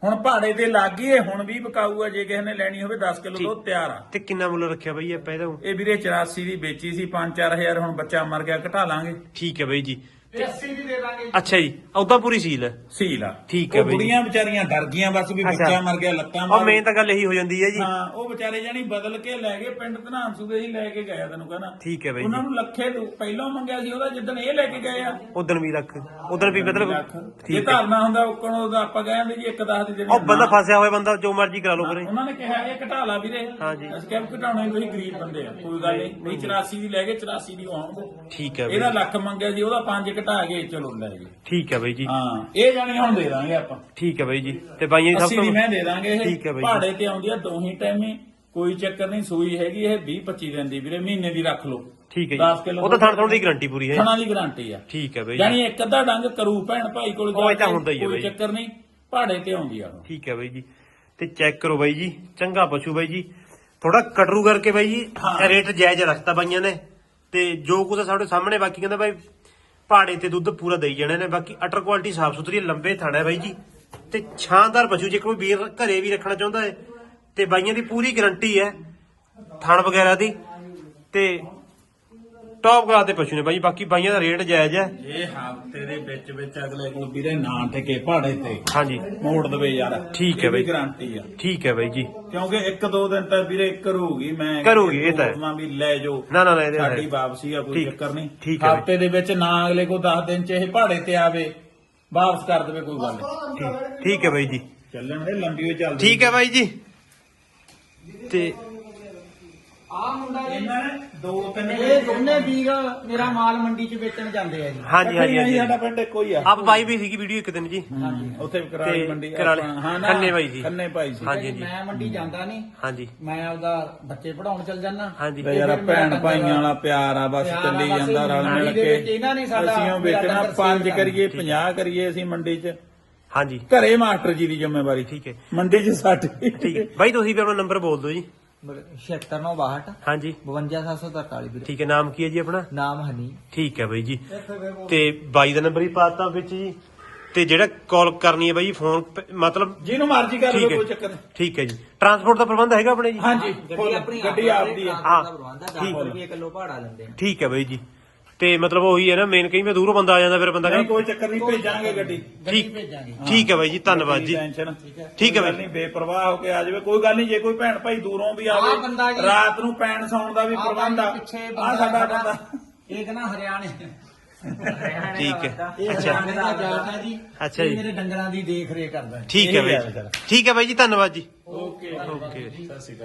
ਹੁਣ ਭਾੜੇ ਤੇ ਲੱਗ ਗਈ ਹੁਣ ਵੀ ਵਿਕਾਊ ਆ ਜੇ ਕਿਸੇ ਨੇ ਲੈਣੀ ਹੋਵੇ 10 ਕਿਲੋ ਦੁੱਧ ਤਿਆਰ ਆ। ਤੇ ਕਿੰਨਾ ਮੁੱਲ ਰੱਖਿਆ ਬਈ ਇਹ ਪਹਿਲਾਂ ਇਹ ਵੀਰੇ 84 ਦੀ ਵੇਚੀ ਸੀ 5-4000 ਹੁਣ ਬੱਚਾ ਮਰ ਗਿਆ ਘਟਾ ਲਾਂਗੇ। ਠੀਕ ਹੈ ਬਈ ਜੀ। ਤੇ 80 ਦੀ ਦੇ ਦਾਂਗੇ ਅੱਛਾ ਜੀ ਉਦਾਂ ਪੂਰੀ ਸੀਲ ਹੈ। ਸੀਲ ਆ। ਠੀਕ ਹੈ ਉਹ ਬਈ ਜੀ। ਬੁੜੀਆਂ ਵਿਚਾਰੀਆਂ ਡਰ ਗਈਆਂ ਬਸ ਵੀ। ਬੱਚਾ ਮਰ ਗਿਆ ਲੱਤਾਂ ਉਹ ਮਾਰ ਮੇਨ ਤਾਂ ਗੱਲ ਇਹੀ ਹੋ ਜਾਂਦੀ ਹੈ ਜੀ। ਹਾਂ ਉਹ ਵਿਚਾਰੇ ਜਾਨੀ ਬਦਲ ਕੇ ਲੈ ਗਏ ਪਿੰਡ ਧਨਾਂਸੂ ਦੇ ਹੀ ਲੈ ਕੇ ਗਏ ਆ ਤੈਨੂੰ ਕਹਿੰਦਾ। ਠੀਕ ਹੈ ਬਾਈ ਉਹਨਾਂ ਜੀ ਨੂੰ ਲੱਖੇ ਤੋਂ ਪਹਿਲਾਂ ਮੰਗਿਆ ਸੀ ਉਹਦਾ ਜਿੱਦਣ ਇਹ ਲੈ ਕੇ ਗਏ ਆ। ਉਦੋਂ ਵੀ ਲੱਖ। ਉਦੋਂ ਵੀ ਮਤਲਬ ਜੇ ਠੀਕ ਹੈ। ਧਰਨਾ ਹੁੰਦਾ ਉੱਕਣ ਉਹਦਾ ਆਪਾਂ ਕਹਿੰਦੇ ਜੀ ਇੱਕ ਦਸ ਦੀ ਦੇਣੀ ਉਹ ਬੰਦਾ ਫਸਿਆ ਹੋਇਆ ਬੰਦਾ ਜੋ ਮਰਜ਼ੀ ਕਰਾ ਲਓ ਕਰੇ ਉਹਨਾਂ ਨੇ ਕਿਹਾ ਇਹ ਘਟਾ ਲਾ ਵੀਰੇ ਹਾਂਜੀ। ਅਸੀਂ ਕਿਹਾ ਵੀ ਘਟਾਉਣੇ ਤੁਸੀਂ ਗਰੀਬ ਬੰਦੇ ਆ ਕੋਈ ਗੱਲ ਨਹੀਂ। ਨਹੀਂ 84 ਦੀ ਲੈ ਗਏ 84 ਦੀ ਆਉਣ ਦੋ ਠੀਕ ਹੈ ਇਹਦਾ ਬਈ। ਲੱਖ ਮੰਗਿਆ ਸੀ ਉਹਦਾ 5 ਘਟਾ ਕੇ ਚਲੋ ਲੈ ਗਏ ਠੀਕ ਹੈ ਬਈ ਜੀ। ਹਾਂ ਇਹ ਜਾਣੀ ਹੁਣ ਦੇ ਦਾਂਗੇ ਆਪਾਂ। ਠੀਕ ਹੈ ਬਈ ਜੀ। ਤੇ ਬਾਈਆਂ ਦੀ 80 ਸਭ ਦੀ ਤੋਂ ਮੈਂ ਦੇ ਦਾਂਗੇ ਠੀਕ ਹੈ ਇਹ ਬਾਈ ਜੀ। ਪਹਾੜੇ ਤੇ ਆਉਂਦੀ ਆ ਦੋਹੀ ਟਾਈਮੇ। ਕੋਈ ਚੱਕਰ ਨਹੀਂ ਸੂਈ ਹੈਗੀ ਇਹ 20 25 ਦਿਨ ਦੀ ਵੀਰੇ ਮਹੀਨੇ ਦੀ ਰੱਖ ਲਓ। ਠੀਕ ਹੈ 10 ਜੀ ਕਿਲੋ ਉਹ ਤਾਂ ਥਣ ਥਣ ਦੀ ਗਾਰੰਟੀ ਪੂਰੀ ਹੈ। ਥਣਾ ਦੀ ਗਾਰੰਟੀ ਆ। ਠੀਕ ਹੈ ਬਈ ਜੀ। ਯਾਨੀ ਇੱਕ ਅੱਧਾ ਡੰਗ ਕਰੂ ਭੈਣ ਭਾਈ ਕੋਲ ਉਹ ਇਹ ਤਾਂ ਕੇ, ਹੁੰਦਾ ਹੀ ਹੈ ਕੋਈ ਬਾਈ। ਚੱਕਰ ਨਹੀਂ ਪਹਾੜੇ ਤੇ ਆਉਂਦੀ ਆ ਉਹ। ਠੀਕ ਹੈ ਬਾਈ ਜੀ। ਤੇ ਚੈੱਕ ਕਰੋ ਬਾਈ ਜੀ ਚੰਗਾ ਪਸ਼ੂ ਬਾਈ ਜੀ। ਥੋੜਾ ਕਟਰੂ ਕਰਕੇ ਬਾਈ ਜੀ ਹਾਂ। ਰੇਟ ਜਾਇਜ਼ ਰੱਖਤਾ ਬਾਈਆਂ ਨੇ। ਤੇ ਜੋ ਕੁਝ ਸਾਡੇ ਸਾਹਮਣੇ ਬਾਕੀ ਕਹਿੰਦਾ ਬਾਈ ਪਹਾੜੇ ਤੇ ਦੁੱਧ ਪੂਰਾ ਦੇਈ ਜਾਣੇ ਨੇ। ਬਾਕੀ ਅਟਰ ਕੁਆਲਿਟੀ ਸਾਫ਼ ਸੁਥਰੀ ਹੈ, ਲੰਬੇ ਥਣ ਹੈ ਬਾਈ ਜੀ। ਤੇ ਸ਼ਾਨਦਾਰ ਪਸ਼ੂ ਜੇ ਕੋਈ ਵੀਰ ਘਰੇ ਵੀ ਰੱਖਣਾ ਚਾਹੁੰਦਾ ਹੈ ਤੇ ਬਾਈਆਂ ਦੀ ਪੂਰੀ ਗਾਰੰਟੀ ਹੈ ਥਣ ਵਗੈਰਾ ਦੀ। ਤੇ ਟੌਪ ਕਲਾਸ ਦੇ ਪਸ਼ੂ ਨੇ ਬਾਈ ਬਾਕੀ ਬਾਈਆਂ ਦਾ ਰੇਟ ਜਾਇਜ਼ ਹੈ। ਇਹ ਹਫ਼ਤੇ ਦੇ ਵਿੱਚ ਵਿੱਚ ਅਗਲੇ ਕੋਲ ਵੀਰੇ ਨਾ ਟਿਕੇ ਪਹਾੜੇ ਤੇ। ਹਾਂਜੀ। ਮੋੜ ਦਵੇ ਯਾਰ। ਠੀਕ ਹੈ ਬਈ। ਗਾਰੰਟੀ ਆ। ਠੀਕ ਹੈ ਬਾਈ ਜੀ। ਕਿਉਂਕਿ ਇੱਕ ਦੋ ਦਿਨ ਤਾਂ ਵੀਰੇ ਕਰੂਗੀ ਮੈਂ ਕਰੂਗੀ, ਇਹ ਤਾਂ। ਦੋਸਤਾਂ ਵੀ ਲੈ ਜਾਓ। ਨਾ ਨਾ ਨਾ ਇਹਦੇ ਸਾਡੀ ਵਾਪਸੀ ਆ ਕੋਈ ਚੱਕਰ ਨਹੀਂ। ਠੀਕ ਹੈ ਬਈ। ਹਫ਼ਤੇ ਦੇ ਵਿੱਚ ਨਾ ਅਗਲੇ ਕੋ 10 ਦਿਨ ਚ ਇਹ ਪਹਾੜੇ ਤੇ ਆਵੇ ਵਾਪਸ ਕਰ ਦੇਵੇ ਕੋਈ ਗੱਲ ਨਹੀਂ। ਠੀਕ- ਠੀਕ ਹੈ ਬਾਈ ਜੀ। ਚੱਲਣ ਦੇ ਲੰਬੀ ਹੋ ਚੱਲਦੀ ਠੀਕ ਹੈ ਬਾਈ ਜੀ। ਤੇ ਆ ਮੁੰਡਾ ਜੀ ਇਹਨਾਂ ਨੇ ਦੋ ਤਿੰਨ ਇਹ ਦੋਨੇ ਵੀਰ ਮੇਰਾ ਮਾਲ ਮੰਡੀ 'ਚ ਵੇਚਣ ਜਾਂਦੇ ਆ ਜੀ। ਹਾਂਜੀ ਹਾਂਜੀ ਹਾਂਜੀ। ਸਾਡਾ ਪਿੰਡ ਇੱਕੋ ਹੀ ਆ। ਆਪ ਬਾਈ ਵੀ ਸੀਗੀ ਵੀਡੀਓ ਇੱਕ ਦਿਨ ਜੀ। ਉੱਥੇ ਕਰਾਲੀ ਤੇ ਮੰਡੀ ਕਰਾਲੀ- ਆਪਣਾ- ਹਾਂ ਨਾ, ਖੰਨੇ ਭਾਈ ਸੀ। ਖੰਨੇ ਭਾਈ ਸੀ। ਹਾਂਜੀ, ਹਾਂਜੀ। ਮੈਂ ਮੰਡੀ ਜਾਂਦਾ ਨਹੀਂ। ਹਾਂਜੀ। ਮੈਂ ਆਪਦਾ ਬੱਚੇ ਪੜਾਉਣ ਚੱਲ ਜਾਂਦਾ। ਹਾਂਜੀ। ਤੇ ਯਾਰ ਭੈਣ ਭਾਈਆਂ ਵਾਲਾ ਪਿਆਰ ਆ ਬਸ ਚੱਲੀ ਜਾਂਦਾ ਰਲ ਮਿਲ ਮੰਡੀ ਦੇ ਕੇ। ਵਿੱਚ ਇਹਨਾਂ ਨੇ ਸਾਡਾ ਅਸੀਂ ਉਹ ਮੇਰਾ ਵੇਚਣਾ ਡੰਗਰ ਪੰਜ ਕਰੀਏ 50 ਕਰੀਏ ਅਸੀਂ ਮੰਡੀ 'ਚ। ਹਾਂਜੀ। ਘਰੇ ਮਾਸਟਰ ਜੀ ਦੀ ਜ਼ਿੰਮੇਵਾਰੀ। ਠੀਕ ਹੈ। ਮੰਡੀ 'ਚ ਸਾਡੀ ਠੀਕ ਹੈ। ਬਾਈ ਤੁਸੀਂ ਵੀ ਆਪਣਾ ਨੰਬਰ ਬੋਲ ਦਿਓ ਜੀ। 7692 ਹਾਂਜੀ। 52743 ਵੀਰੇ। ਠੀਕ ਹੈ ਨਾਮ ਕੀ ਹੈ ਜੀ ਆਪਣਾ? ਨਾਮ ਹਨੀ। ਠੀਕ ਹੈ ਬਾਈ ਜੀ। ਤੇ ਬਾਈ ਦਾ ਨੰਬਰ ਹੀ ਪਾਤਾ ਵਿੱਚ ਜੀ। ਤੇ ਜਿਹੜਾ ਕਾਲ ਕਰਨੀ ਹੈ ਬਾਈ ਫੋਨ ਮਤਲਬ ਜਿਹਨੂੰ ਮਰਜ਼ੀ ਕਰ ਠੀਕ ਲਓ ਹੈ। ਕੋਈ ਚੱਕਰ ਨਹੀਂ। ਠੀਕ ਹੈ ਜੀ। ਟਰਾਂਸਪੋਰਟ ਦਾ ਪ੍ਰਬੰਧ ਹੈਗਾ ਆਪਣੇ ਜੀ? ਹਾਂਜੀ। full, ਗੱਡੀ ਆਪਦੀ ਆ। ਹਾਂ। ਪ੍ਰਬੰਧ ਠੀਕ। 10 ਰੁਪਏ ਕਿਲੋ ਭਾੜਾ ਲੈਂਦੇ ਆ। ਠੀਕ ਹੈ ਬਾਈ ਜੀ। ਤੇ ਮਤਲਬ ਉਹੀ ਹੈ ਨਾ ਮੇਨ ਕਈ ਮੈਂ ਦੂਰੋਂ ਬੰਦਾ ਆ ਜਾਂਦਾ ਫਿਰ ਬੰਦਾ ਨਹੀਂ ਕਹਿੰਦਾ ਕੋਈ ਚੱਕਰ ਨਹੀਂ ਭੇਜਾਂਗੇ ਗੱਡੀ। ਠੀਕ ਭੇਜਾਂਗੇ। ਠੀਕ ਹੈ ਬਾਈ ਜੀ ਧੰਨਵਾਦ ਜੀ। ਟੈਨਸ਼ਨ ਠੀਕ ਹੈ। ਬਾਈ। ਨਹੀਂ ਬੇਪਰਵਾਹ ਹੋ ਕੇ ਆ ਜਾਵੇ। ਕੋਈ ਗੱਲ ਨਹੀਂ ਜੇ ਕੋਈ ਭੈਣ ਭਾਈ ਦੂਰੋਂ ਵੀ ਆਹ ਆਵੇ ਜੀ- ਰਾਤ ਨੂੰ ਪੈਣ ਸੌਣ ਦਾ ਵੀ ਆਹ ਪ੍ਰਬੰਧ ਆ। ਪਿੱਛੇ ਆ ਸਾਡਾ ਬੰਦਾ। ਇਹ ਕਹਿੰਦਾ ਹਰਿਆਣੇ ਠੀਕ ਹੈ। ਇਹ ਅੱਛਾ। ਹਰਿਆਣੇ ਦਾ ਜਾਟ ਹੈ ਜੀ ਅੱਛਾ ਇਹ ਜੀ। ਮੇਰੇ ਡੰਗਰਾਂ ਦੀ ਦੇਖ ਰੇਖ ਕਰਦਾ ਹੈ। ਠੀਕ ਹੈ ਬਾਈ ਜੀ। ਠੀਕ ਹੈ ਬਾਈ ਜੀ ਧੰਨਵਾਦ ਜੀ। ਓਕੇ। ਓਕੇ। ਸਤਿ ਸ਼੍ਰੀ ਅਕਾਲ।